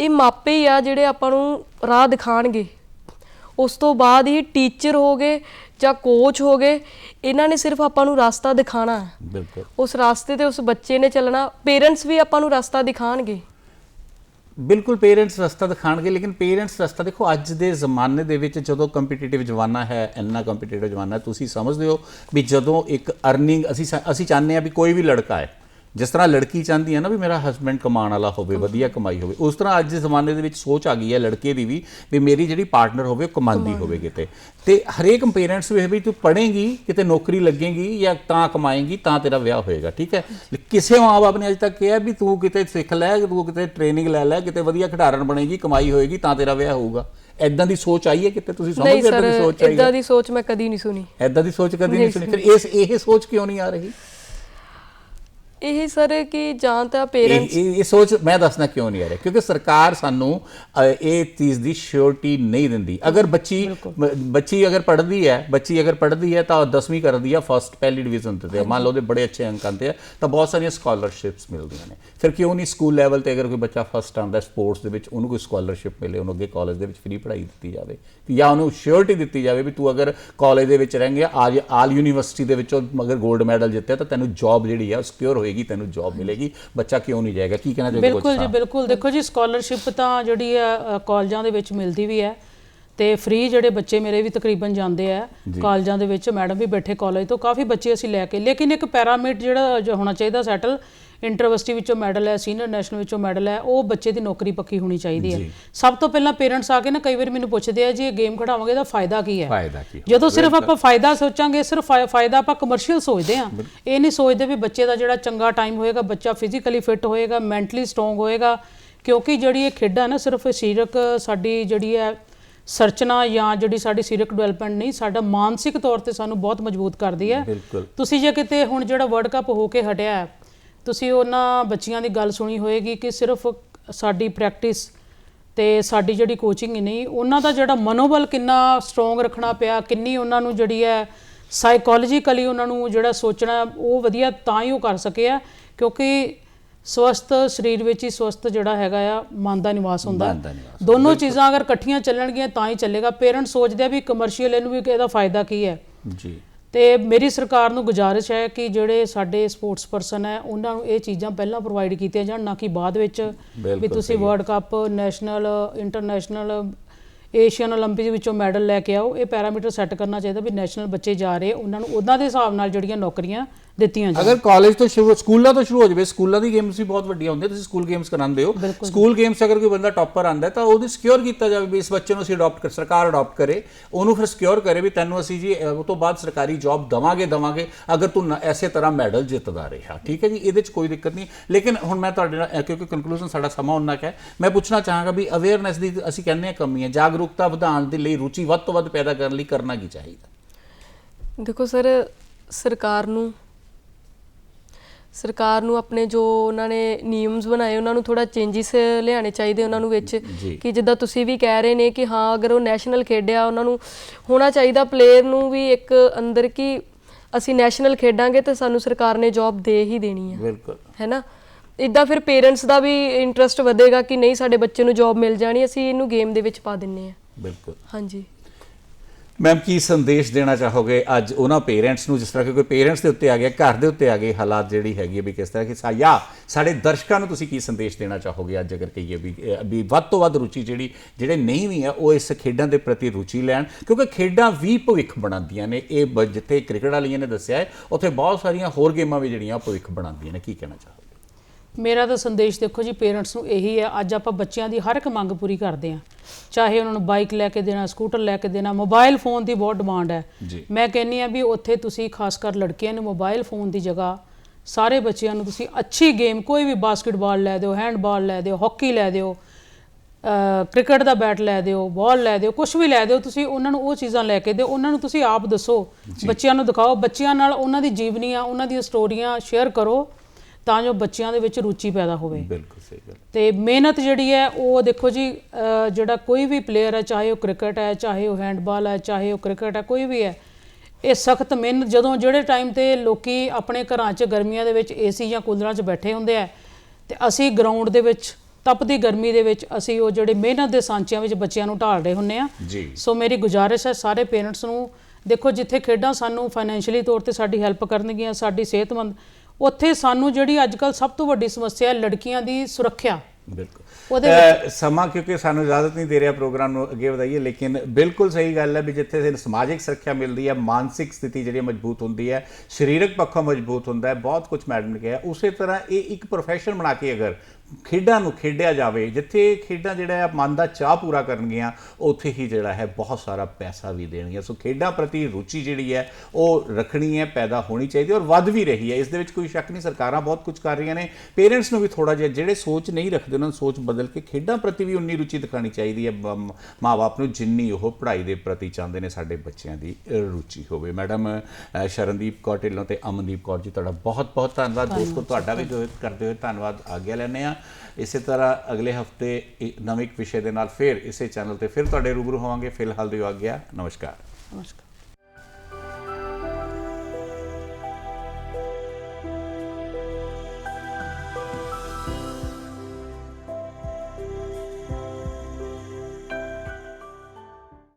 ਇਹ ਮਾਪੇ ਹੀ ਆ ਜਿਹੜੇ ਆਪਾਂ ਨੂੰ ਰਾਹ ਦਿਖਾਣਗੇ। ਉਸ ਤੋਂ ਬਾਅਦ ਹੀ ਟੀਚਰ ਹੋ ਗਏ ਜਾਂ ਕੋਚ ਹੋ ਗਏ ਇਹਨਾਂ ਨੇ ਸਿਰਫ ਆਪਾਂ ਨੂੰ ਰਸਤਾ ਦਿਖਾਣਾ। ਬਿਲਕੁਲ। ਉਸ ਰਸਤੇ ਤੇ ਉਸ ਬੱਚੇ ਨੇ ਚੱਲਣਾ ਪੇਰੈਂਟਸ ਵੀ ਆਪਾਂ ਨੂੰ ਰਸਤਾ ਦਿਖਾਣਗੇ। ਬਿਲਕੁਲ ਪੇਰੈਂਟਸ ਰਸਤਾ ਦਿਖਾਣਗੇ, ਲੇਕਿਨ ਪੇਰੈਂਟਸ ਰਸਤਾ ਦੇਖੋ, ਅੱਜ ਦੇ ਜ਼ਮਾਨੇ ਦੇ ਵਿੱਚ ਜਦੋਂ ਕੰਪੀਟੀਟਿਵ ਜਮਾਨਾ ਹੈ, ਇੰਨਾ ਕੰਪੀਟੀਟਿਵ ਜਮਾਨਾ ਤੁਸੀਂ ਸਮਝਦੇ ਹੋ ਵੀ ਜਦੋਂ ਇੱਕ ਅਰਨਿੰਗ ਅਸੀਂ ਸ- ਅਸੀਂ ਚਾਹੁੰਦੇ ਆ ਵੀ ਕੋਈ ਵੀ ਲੜਕਾ ਹੈ ਜਿਸ ਤਰ੍ਹਾਂ ਲੜਕੀ ਚਾਹੁੰਦੀ ਹੈ ਨਾ ਵੀ ਮੇਰਾ ਹਸਬੰਡ ਕਮਾਉਣ ਵਾਲਾ ਹੋਵੇ ਵਧੀਆ ਕਮਾਈ ਹੋਵੇ ਉਸ ਤਰ੍ਹਾਂ ਅੱਜ ਦੇ ਜ਼ਮਾਨੇ ਦੇ ਵਿੱਚ ਸੋਚ ਆ ਗਈ ਹੈ ਲੜਕੇ ਦੀ ਵੀ ਵੀ ਮੇਰੀ ਜਿਹੜੀ ਪਾਰਟਨਰ ਹੋਵੇ ਉਹ ਕਮਾਉਂਦੀ ਹੋਵੇ ਕਿਤੇ। ਤੇ ਹਰੇਕ ਪੇਰੈਂਟਸ ਵੀ ਵੀ ਤੂੰ ਪੜ੍ਹੇਂਗੀ ਕਿਤੇ ਨੌਕਰੀ ਲੱਗੇਗੀ ਜਾਂ ਤਾਂ ਕਮਾਏਂਗੀ ਤਾਂ ਤੇਰਾ ਵਿਆਹ ਹੋਏਗਾ ਠੀਕ ਹੈ? ਕਿਸੇ ਮਾਂ-ਬਾਪ ਨੇ ਅਜੇ ਤੱਕ ਕਿਹਾ ਵੀ ਤੂੰ ਕਿਤੇ ਸਿੱਖ ਲੈ ਤੂੰ ਕਿਤੇ ਟ੍ਰੇਨਿੰਗ ਲੈ ਲੈ ਕਿਤੇ ਵਧੀਆ ਖਿਡਾਰਨ ਬਣੇਗੀ ਕਮਾਈ ਹੋਏਗੀ ਤਾਂ ਤੇਰਾ ਵਿਆਹ ਹੋਊਗਾ। ਐਦਾਂ ਦੀ ਸੋਚ ਆਈ ਹੈ ਕਿਤੇ? ਤੁਸੀਂ ਸਮਝਦੇ ਐਦਾਂ ਦੀ ਸੋਚ ਆਈ ਹੈ? ਇਦਾਂ ਦੀ ਸੋਚ ਮੈਂ ਕਦੀ ਨਹੀਂ ਸੁਣੀ। ਐਦਾਂ ਦੀ ਸੋਚ ਕਦੀ ਨਹੀਂ ਸੁਣੀ। ਫਿਰ ਇਸ ਇਹ ਸੋਚ ਕਿਉਂ ਨਹੀਂ ਆ ਰਹੀ? ਇਹ ਸਰ ਕਿ ਜਾਂ ਤਾਂ ਪੇਰੈਂਟਸ ਇਹ ਇਹ ਸੋਚ ਮੈਂ ਦੱਸਣਾ ਕਿਉਂ ਨਹੀਂ ਆ ਰਿਹਾ? ਕਿਉਂਕਿ ਸਰਕਾਰ ਸਾਨੂੰ ਅ, ਇਹ ਚੀਜ਼ ਦੀ ਸ਼ੋਰਟੀ ਨਹੀਂ ਦਿੰਦੀ। ਅਗਰ ਬੱਚੀ ਬ- ਬੱਚੀ ਅਗਰ ਪੜ੍ਹਦੀ ਹੈ ਬੱਚੀ ਅਗਰ ਪੜ੍ਹਦੀ ਹੈ ਤਾਂ 10ਵੀਂ ਕਰਦੀ ਹੈ ਫਸਟ ਪਹਿਲੀ ਡਿਵੀਜ਼ਨ ਤੇ ਤੇ ਮੰਨ ਲਓ ਉਹਦੇ ਬੜੇ ਅੱਛੇ ਅੰਕ ਆਉਂਦੇ ਆ ਤਾਂ ਬਹੁਤ ਸਾਰੀਆਂ ਸਕਾਲਰਸ਼ਿਪਸ ਮਿਲਦੀਆਂ ਨੇ। ਫਿਰ ਕਿਉਂ ਨਹੀਂ ਸਕੂਲ ਲੈਵਲ ਤੇ ਅਗਰ ਕੋਈ ਬੱਚਾ ਫਸਟ ਆਉਂਦਾ ਸਪੋਰਟਸ ਦੇ ਵਿੱਚ ਉਹਨੂੰ ਕੋਈ ਸਕਾਲਰਸ਼ਿਪ ਮਿਲੇ ਉਹਨੂੰ ਅੱਗੇ ਕਾਲਜ ਦੇ ਵਿੱਚ ਫ੍ਰੀ ਪੜ੍ਹਾਈ ਦਿੱਤੀ ਜਾਵੇ। ਜਾਂ ਉਹਨੂੰ ਸ਼ੋਰਟੀ ਦਿੱਤੀ ਜਾਵੇ ਵੀ ਤੂੰ ਅਗਰ ਕਾਲਜ ਦੇ ਵਿੱਚ ਰਹੇਂਗੇ ਆਜ ਆਲ ਯੂਨੀਵਰਸਿਟੀ ਦੇ ਵਿੱਚੋਂ ਅਗਰ 골ਡ ਮੈਡਲ ਜਿੱਤਿਆ ਤਾਂ ਤੈਨੂੰ ਜੌਬ ਜਿਹੜੀ ਉਹ ਸਿਕਿਉਰ ਹੋਏਗੀ। ਤੈਨੂੰ ਜੌਬ ਮਿਲੇਗੀ ਬੱਚਾ ਕਿਉਂ ਨਹੀਂ ਜਾਏਗਾ? ਕੀ ਕਹਿਣਾ ਕੋਚ ਬਿਲਕੁਲ ਜੀ ਬਿਲਕੁਲ। ਦੇਖੋ ਜੀ ਸਕਾਲਰਸ਼ਿਪ ਤਾਂ ਜਿਹੜੀ ਹੈ ਅ, ਕਾਲਜਾਂ ਦੇ ਵਿੱਚ ਮਿਲਦੀ ਵੀ ਹੈ ਤੇ ਫ੍ਰੀ ਜਿਹੜੇ ਬੱਚੇ ਮੇਰੇ ਵੀ ਤਕਰੀਬਨ ਜਾਂਦੇ ਆ ਕਾਲਜਾਂ ਦੇ ਵਿੱਚ ਮੈਡਮ ਵੀ ਬੈਠੇ ਕਾਲਜ ਤੋਂ ਕਾਫੀ ਬੱਚੇ ਅਸੀਂ ਲੈ ਕੇ ਲੇਕਿਨ ਇੱਕ ਪੈਰਾਮੀਟ ਜਿਹੜਾ ਹੋਣਾ ਚਾਹੀਦਾ ਸੈਟਲ ਇੰਟਰਵਿਊਸਿਟੀ ਵਿੱਚੋਂ ਮੈਡਲ ਹੈ ਸੀਨੀਅਰ ਨੈਸ਼ਨਲ ਵਿੱਚੋਂ ਮੈਡਲ ਹੈ ਉਹ ਬੱਚੇ ਦੀ ਨੌਕਰੀ ਪੱਕੀ ਹੋਣੀ ਚਾਹੀਦੀ ਹੈ। ਸਭ ਤੋਂ ਪਹਿਲਾਂ ਪੇਰੈਂਟਸ ਆ ਕੇ ਨਾ ਕਈ ਵਾਰ ਮੈਨੂੰ ਪੁੱਛਦੇ ਆ ਜੀ ਇਹ ਗੇਮ ਖਿਡਾਵਾਂਗੇ ਤਾਂ ਫਾਇਦਾ ਕੀ ਹੈ? ਫਾਇਦਾ ਕੀ ਜਦੋਂ ਸਿਰਫ ਆਪਾਂ ਫਾਇਦਾ ਸੋਚਾਂਗੇ ਸਿਰਫ ਫਾਇ- ਫਾਇਦਾ ਆਪਾਂ ਕਮਰਸ਼ੀਅਲ ਸੋਚਦੇ ਆ ਇਹ ਨਹੀਂ ਸੋਚਦੇ ਵੀ ਬੱਚੇ ਦਾ ਜਿਹੜਾ ਚੰਗਾ ਟਾਈਮ ਹੋਏਗਾ ਬੱਚਾ ਫਿਜ਼ੀਕਲੀ ਫਿੱਟ ਹੋਏਗਾ ਮੈਂਟਲੀ ਸਟਰੋਂਗ ਹੋਏਗਾ ਕਿਉਂਕਿ ਜਿਹੜੀ ਇਹ ਖੇਡਾਂ ਨਾ ਸਿਰਫ ਸਰੀਰਕ ਸਾਡੀ ਜਿਹੜੀ ਹੈ ਸਰਚਨਾ ਜਾਂ ਜਿਹੜੀ ਸਾਡੀ ਸਰੀਰਕ ਡਿਵੈਲਪਮੈਂਟ ਨਹੀਂ ਸਾਡਾ ਮਾਨਸਿਕ ਤੌਰ ਤੇ ਸਾਨੂੰ ਬਹੁਤ ਮਜ਼ਬੂਤ ਕਰਦੀ ਹੈ। ਤੁਸੀਂ ਜੇ ਕਿਤੇ ਹੁਣ ਜਿਹੜਾ ਵਰਲਡ ਕੱਪ ਹੋ ਕੇ ਹਟਿਆ ਹੈ, ਤੁਸੀਂ ਉਹਨਾਂ ਬੱਚਿਆਂ ਦੀ ਗੱਲ ਸੁਣੀ ਹੋਏਗੀ ਕਿ ਸਿਰਫ ਸਾਡੀ ਪ੍ਰੈਕਟਿਸ ਤੇ ਸਾਡੀ ਜਿਹੜੀ ਕੋਚਿੰਗ ਹੀ ਨਹੀਂ ਉਹਨਾਂ ਦਾ ਜਿਹੜਾ ਮਨੋਬਲ ਕਿੰਨਾ ਸਟਰੋਂਗ ਰੱਖਣਾ ਪਿਆ ਕਿੰਨੀ ਉਹਨਾਂ ਨੂੰ ਜਿਹੜੀ ਹੈ ਸਾਈਕੋਲੋਜੀਕਲੀ ਉਹਨਾਂ ਨੂੰ ਜਿਹੜਾ ਸੋਚਣਾ ਉਹ ਵਧੀਆ ਤਾਂ ਹੀ ਉਹ ਕਰ ਸਕੇ ਆ ਕਿਉਂਕਿ ਸਵਸਥ ਸਰੀਰ ਵਿੱਚ ਹੀ ਸਵਸਥ ਜਿਹੜਾ ਹੈਗਾ ਆ ਮਨ ਦਾ ਨਿਵਾਸ ਹੁੰਦਾ। ਦੋਨੋਂ ਚੀਜ਼ਾਂ ਅਗਰ ਇਕੱਠੀਆਂ ਚੱਲਣਗੀਆਂ ਤਾਂ ਹੀ ਚੱਲੇਗਾ। ਪੇਰੈਂਟ ਸੋਚਦੇ ਆ ਵੀ ਕਮਰਸ਼ੀਅਲ ਇਹਨੂੰ ਵੀ ਇਹਦਾ ਫਾਇਦਾ ਕੀ ਹੈ? ਜੀ। ਤੇ ਮੇਰੀ ਸਰਕਾਰ ਨੂੰ ਗੁਜ਼ਾਰਿਸ਼ ਹੈ ਕਿ ਜਿਹੜੇ ਸਾਡੇ ਸਪੋਰਟਸ ਪਰਸਨ ਹੈ ਉਹਨਾਂ ਨੂੰ ਇਹ ਚੀਜ਼ਾਂ ਪਹਿਲਾਂ ਪ੍ਰੋਵਾਈਡ ਕੀਤੀਆਂ ਜਾਣ ਨਾ ਕਿ ਬਾਅਦ ਵਿੱਚ ਵੀ ਬਿਲਕੁਲ ਤੁਸੀਂ world cup national international Asian 올림픽 ਵਿੱਚੋਂ ਮੈਡਲ ਲੈ ਕੇ ਆਓ ਇਹ ਪੈਰਾਮੀਟਰ ਸੈੱਟ ਕਰਨਾ ਚਾਹੀਦਾ ਵੀ ਨੈਸ਼ਨਲ ਬੱਚੇ ਜਾ ਰਹੇ ਉਹਨਾਂ ਨੂੰ ਉਹਨਾਂ ਦੇ ਹਿਸਾਬ ਨਾਲ ਜਿਹੜੀਆਂ ਨੌਕਰੀਆਂ ਦਿੱਤੀਆਂ ਜਾਣ। ਅਗਰ ਕਾਲਜ ਤੋਂ ਸ਼ੁਰੂ ਸਕੂਲਾਂ ਤੋਂ ਸ਼ੁਰੂ ਹੋ ਜਾਵੇ ਸਕੂਲਾਂ ਦੀ ਗੇਮਸ ਵੀ ਬਹੁਤ ਵੱਡੀਆਂ ਹੁੰਦੀਆਂ ਤੁਸੀਂ ਸਕੂਲ ਗੇਮਸ ਕਰਾਉਂਦੇ ਹੋ। ਸਕੂਲ ਗੇਮਸ ਅਗਰ ਕੋਈ ਬੰਦਾ ਟੌਪਰ ਆਂਦਾ ਤਾਂ ਉਹਦੀ ਸਿਕਿਉਰ ਕੀਤਾ ਜਾਵੇ ਵੀ ਇਸ ਬੱਚੇ ਨੂੰ ਅਸੀਂ ਅਡਾਪਟ ਕਰ ਸਰਕਾਰ ਅਡਾਪਟ ਕਰੇ। ਉਹਨੂੰ ਫਿਰ ਸਿਕਿਉਰ ਕਰੇ ਵੀ ਤੈਨੂੰ ਅਸੀਂ ਜੀ ਉਹ ਤੋਂ ਬਾਅਦ ਸਰਕਾਰੀ ਜੌਬ ਦਵਾਂਗੇ ਦਵਾਂਗੇ ਅਗਰ ਤੂੰ ਐਸੇ ਤਰ੍ਹਾਂ ਮੈਡਲ ਜਿੱਤਦਾ ਰਿਹਾ। ਠੀਕ ਹੈ ਜੀ? ਇਹਦੇ 'ਚ ਕੋਈ ਦਿੱਕਤ ਨਹੀਂ। ਲੇਕਿਨ ਹੁਣ ਮੈਂ ਤੁਹਾਡੇ ਨਾਲ ਕਿਉਂਕਿ ਕਨਕਲੂਜਨ ਸਾਡਾ ਸਮਾਂ ਉਹਨਾਂ ਹੈ ਮੈਂ ਪੁੱਛਣਾ ਚਾਹਾਂਗਾ ਵੀ ਅਵੇਅਰਨੈਸ ਦੀ ਅਸੀਂ ਕਹਿੰਦੇ ਹਾਂ ਕਮੀ ਹੈ। ਜਾਗਰੂਕਤਾ ਵਧਾਉਣ ਦੇ ਲਈ ਰੁਚੀ ਵੱਧ ਤੋਂ ਵੱਧ ਪੈਦਾ ਕਰਨ ਲਈ ਕਰਨਾ ਕੀ ਚਾਹੀਦਾ? ਦੇਖੋ ਸਰ ਸਰਕਾਰ ਨੂੰ ਸਰਕਾਰ ਨੂੰ ਆਪਣੇ ਜੋ ਉਹਨਾਂ ਨੇ ਨਿਯਮਸ ਬਣਾਏ ਉਹਨਾਂ ਨੂੰ ਥੋੜਾ ਚੇਂਜਸ ਲਿਆਣੇ ਚਾਹੀਦੇ ਉਹਨਾਂ ਨੂੰ ਵਿੱਚ। ਕਿ ਜਿੱਦਾਂ ਤੁਸੀਂ ਵੀ ਕਹਿ ਰਹੇ ਨੇ ਕਿ ਹਾਂ ਅਗਰ ਉਹ ਨੈਸ਼ਨਲ ਖੇਡਿਆ ਉਹਨਾਂ ਨੂੰ ਹੋਣਾ ਚਾਹੀਦਾ ਪਲੇਅਰ ਨੂੰ ਵੀ ਇੱਕ ਅੰਦਰ ਕਿ ਅਸੀਂ ਨੈਸ਼ਨਲ ਖੇਡਾਂਗੇ ਤੇ ਸਾਨੂੰ ਸਰਕਾਰ ਨੇ ਜੌਬ ਦੇ ਹੀ ਦੇਣੀ ਹੈ ਬਿਲਕੁਲ। ਹੈਨਾ ਇਦਾਂ ਫਿਰ ਪੇਰੈਂਟਸ ਦਾ ਵੀ ਇੰਟਰਸਟ ਵਧੇਗਾ ਕਿ ਨਹੀਂ ਸਾਡੇ ਬੱਚੇ ਨੂੰ ਜੌਬ ਮਿਲ ਜਾਣੀ ਅਸੀਂ ਇਹਨੂੰ ਗੇਮ ਦੇ ਵਿੱਚ ਪਾ ਦਿੰਨੇ ਆ। ਬਿਲਕੁਲ। ਹਾਂਜੀ। ਮੈਮ ਕੀ ਸੰਦੇਸ਼ ਦੇਣਾ ਚਾਹੋਗੇ ਅੱਜ ਉਹਨਾਂ ਪੇਰੈਂਟਸ ਨੂੰ, ਜਿਸ ਤਰ੍ਹਾਂ ਕਿ ਕੋਈ ਪੇਰੈਂਟਸ ਦੇ ਉੱਤੇ ਆ ਗਿਆ, ਘਰ ਦੇ ਉੱਤੇ ਆ ਗਏ ਹਾਲਾਤ ਜਿਹੜੀ ਹੈਗੀ ਹੈ ਵੀ ਕਿਸ ਤਰ੍ਹਾਂ ਕਿ ਸਾ ਸਾਡੇ ਦਰਸ਼ਕਾਂ ਨੂੰ ਤੁਸੀਂ ਕੀ ਸੰਦੇਸ਼ ਦੇਣਾ ਚਾਹੋਗੇ ਅੱਜ ਅਗਰ ਕਹੀਏ ਵੀ ਵੀ ਵੱਧ ਤੋਂ ਵੱਧ ਰੁਚੀ ਜਿਹੜੀ, ਜਿਹੜੇ ਨਹੀਂ ਵੀ ਆ, ਉਹ ਇਸ ਖੇਡਾਂ ਦੇ ਪ੍ਰਤੀ ਰੁਚੀ ਲੈਣ, ਕਿਉਂਕਿ ਖੇਡਾਂ ਵੀ ਭਵਿੱਖ ਬਣਾਉਂਦੀਆਂ ਨੇ। ਇਹ ਬ- ਜਿੱਥੇ ਕ੍ਰਿਕਟ ਵਾਲੀਆਂ ਨੇ ਦੱਸਿਆ ਹੈ, ਉੱਥੇ ਬਹੁਤ ਸਾਰੀਆਂ ਹੋਰ ਗੇਮਾਂ ਵੀ ਜਿਹੜੀਆਂ ਭਵਿੱਖ ਬਣਾਉਂਦੀਆਂ ਨੇ। ਕੀ ਕਹਿਣਾ ਚਾਹੋਗੇ? ਮੇਰਾ ਤਾਂ ਸੰਦੇਸ਼ ਦੇਖੋ ਜੀ ਪੇਰੈਂਟਸ ਨੂੰ ਇਹੀ ਹੈ ਅੱਜ ਆਪਾਂ ਬੱਚਿਆਂ ਦੀ ਹਰ ਇੱਕ ਮੰਗ ਪੂਰੀ ਕਰਦੇ ਹਾਂ। ਚਾਹੇ ਉਹਨਾਂ ਨੂੰ ਬਾਈਕ ਲੈ ਕੇ ਦੇਣਾ ਸਕੂਟਰ ਲੈ ਕੇ ਦੇਣਾ ਮੋਬਾਈਲ ਫੋਨ ਦੀ ਬਹੁਤ ਡਿਮਾਂਡ ਹੈ। ਮੈਂ ਕਹਿੰਨੀ ਆ ਵੀ ਉੱਥੇ ਤੁਸੀਂ ਖਾਸ ਕਰ ਲੜਕੀਆਂ ਨੂੰ ਮੋਬਾਈਲ ਫੋਨ ਦੀ ਜਗ੍ਹਾ ਸਾਰੇ ਬੱਚਿਆਂ ਨੂੰ ਤੁਸੀਂ ਅੱਛੀ ਗੇਮ ਕੋਈ ਵੀ ਬਾਸਕਟਬਾਲ ਲੈ ਦਿਓ ਹੈਂਡਬਾਲ ਲੈ ਦਿਓ ਹਾਕੀ ਲੈ ਦਿਓ ਕ੍ਰਿਕਟ ਦਾ ਬੈਟ ਲੈ ਦਿਓ ਬਾਲ ਲੈ ਦਿਓ ਕੁਝ ਵੀ ਲੈ ਦਿਓ ਤੁਸੀਂ ਉਹਨਾਂ ਨੂੰ ਉਹ ਚੀਜ਼ਾਂ ਲੈ ਕੇ ਦਿਓ ਉਹਨਾਂ ਨੂੰ ਤੁਸੀਂ ਆਪ ਦੱਸੋ। ਬੱਚਿਆਂ ਨੂੰ ਦਿਖਾਓ ਬੱਚਿਆਂ ਨਾਲ ਉਹਨਾਂ ਦੀ ਜੀਵਨੀਆਂ ਉਹਨਾਂ ਦੀਆਂ ਸਟੋਰੀਆਂ ਸ਼ੇਅਰ ਕਰੋ। ਤਾਂ ਜੋ ਬੱਚਿਆਂ ਦੇ ਵਿੱਚ ਰੁਚੀ ਪੈਦਾ ਹੋਵੇ। ਬਿਲਕੁਲ ਸਹੀ ਗੱਲ। ਤੇ ਮਿਹਨਤ ਜਿਹੜੀ ਹੈ ਉਹ ਦੇਖੋ ਜੀ ਜਿਹੜਾ ਕੋਈ ਵੀ ਪਲੇਅਰ ਹੈ ਚਾਹੇ ਉਹ ਕ੍ਰਿਕਟ ਹੈ ਚਾਹੇ ਉਹ ਹੈਂਡਬਾਲ ਹੈ ਚਾਹੇ ਉਹ ਕ੍ਰਿਕਟ ਹੈ ਕੋਈ ਵੀ ਹੈ ਇਹ ਸਖਤ ਮਿਹਨਤ ਜਦੋਂ ਜਿਹੜੇ ਟਾਈਮ ਤੇ ਲੋਕੀ ਆਪਣੇ ਘਰਾਂ 'ਚ ਗਰਮੀਆਂ ਦੇ ਵਿੱਚ ਏਸੀ ਜਾਂ ਕੂਲਰਾਂ 'ਚ ਬੈਠੇ ਹੁੰਦੇ ਆ ਤੇ ਅਸੀਂ ਗਰਾਊਂਡ ਦੇ ਵਿੱਚ ਤਪਦੀ ਗਰਮੀ ਦੇ ਵਿੱਚ ਅਸੀਂ ਉਹ ਜਿਹੜੇ ਮਿਹਨਤ ਦੇ ਸਾਂਚਿਆਂ ਵਿੱਚ ਬੱਚਿਆਂ ਨੂੰ ਢਾਲ ਰਹੇ ਹੁੰਨੇ ਆ। ਜੀ। ਸੋ ਮੇਰੀ ਗੁਜ਼ਾਰਿਸ਼ ਹੈ ਸਾਰੇ ਪੇਰੈਂਟਸ ਨੂੰ ਦੇਖੋ ਜਿੱਥੇ ਖੇਡਾਂ ਸਾਨੂੰ ਫਾਈਨੈਂਸ਼ੀਅਲੀ ਤੌਰ ਤੇ ਸਾਡੀ ਹੈਲਪ ਕਰਨਗੀਆਂ ਸਾਡੀ ਸਿਹਤਮੰਦ ਉੱਥੇ ਸਾਨੂੰ ਜਿਹੜੀ ਅੱਜ ਕੱਲ ਸਭ ਤੋਂ ਵੱਡੀ ਸਮੱਸਿਆ ਹੈ ਲੜਕੀਆਂ ਦੀ ਸੁਰੱਖਿਆ। ਬਿਲਕੁਲ। ਉਹਦੇ ਸਮਾਂ ਕਿਉਂਕਿ ਸਾਨੂੰ ਇਜਾਜ਼ਤ ਨਹੀਂ ਦੇ ਰਿਹਾ ਪ੍ਰੋਗਰਾਮ ਨੂੰ ਅੱਗੇ ਵਧਾਈਏ ਲੇਕਿਨ ਬਿਲਕੁਲ ਸਹੀ ਗੱਲ ਹੈ ਵੀ ਜਿੱਥੇ ਸਮਾਜਿਕ ਸੁਰੱਖਿਆ ਮਿਲਦੀ ਹੈ ਮਾਨਸਿਕ ਸਥਿਤੀ ਜਿਹੜੀ ਮਜ਼ਬੂਤ ਹੁੰਦੀ ਹੈ ਸਰੀਰਕ ਪੱਖੋਂ ਮਜ਼ਬੂਤ ਹੁੰਦਾ ਹੈ ਬਹੁਤ ਕੁਝ ਮੈਡਮ ਨੇ ਕਿਹਾ। ਉਸੇ ਤਰ੍ਹਾਂ ਇਹ ਇੱਕ ਪ੍ਰੋਫੈਸ਼ਨ ਬਣਾ ਕੇ ਅਗਰ ਖੇਡਾਂ ਨੂੰ ਖੇਡਿਆ ਜਾਵੇ ਜਿੱਥੇ ਖੇਡਾਂ ਜਿਹੜਾ ਹੈ ਮਨ ਦਾ ਚਾਹ ਪੂਰਾ ਕਰਨਗੀਆਂ ਉੱਥੇ ਹੀ ਜਿਹੜਾ ਹੈ ਬਹੁਤ ਸਾਰਾ ਪੈਸਾ ਵੀ ਦੇਣਗੀਆਂ। ਸੋ ਖੇਡਾਂ ਪ੍ਰਤੀ ਰੁਚੀ ਜਿਹੜੀ ਹੈ ਉਹ ਰੱਖਣੀ ਹੈ ਪੈਦਾ ਹੋਣੀ ਚਾਹੀਦੀ ਔਰ ਵੱਧ ਵੀ ਰਹੀ ਹੈ। ਇਸ ਦੇ ਵਿੱਚ ਕੋਈ ਸ਼ੱਕ ਨਹੀਂ ਸਰਕਾਰਾਂ ਬਹੁਤ ਕੁਝ ਕਰ ਰਹੀਆਂ ਨੇ। ਪੇਰੈਂਟਸ ਨੂੰ ਵੀ ਥੋੜਾ ਜਿਹਾ ਜਿਹੜੇ ਸੋਚ ਨਹੀਂ ਰੱਖਦੇ ਉਹਨਾਂ ਨੂੰ ਸੋਚ ਬਦਲ ਕੇ ਖੇਡਾਂ ਪ੍ਰਤੀ ਵੀ ਉਨੀ ਰੁਚੀ ਦਿਖਾਣੀ ਚਾਹੀਦੀ ਹੈ। ਮਾਪੇ ਨੂੰ ਜਿੰਨੀ ਉਹ ਪੜ੍ਹਾਈ ਦੇ ਪ੍ਰਤੀ ਚਾਹੁੰਦੇ ਨੇ ਸਾਡੇ ਬੱਚਿਆਂ ਦੀ ਰੁਚੀ ਹੋਵੇ। ਮੈਡਮ ਸ਼ਰਨਦੀਪ ਕੌਰ ਢਿੱਲੋਂ ਤੇ ਅਮਨਦੀਪ ਕੌਰ ਜੀ ਤੁਹਾਡਾ ਬਹੁਤ ਬਹੁਤ ਧੰਨਵਾਦ ਦੋਸਤੋ ਤੁਹਾਡਾ ਵੀ ਜੋ ਕਰਦੇ ਹੋਏ ਧੰਨਵਾਦ ਆਗਿਆ ਲੈਂਦੇ ਆ ਇਸੇ ਤਰ੍ਹਾਂ ਅਗਲੇ ਹਫ਼ਤੇ ਨਵੇਂ ਇੱਕ ਵਿਸ਼ੇ ਦੇ ਨਾਲ ਫਿਰ ਇਸੇ ਚੈਨਲ ਤੇ ਫਿਰ ਤੁਹਾਡੇ ਰੂਬਰੂ ਹੋਵਾਂਗੇ। ਫਿਲਹਾਲ ਦਿਓ ਆਗਿਆ ਨਮਸਕਾਰ। ਨਮਸਕਾਰ।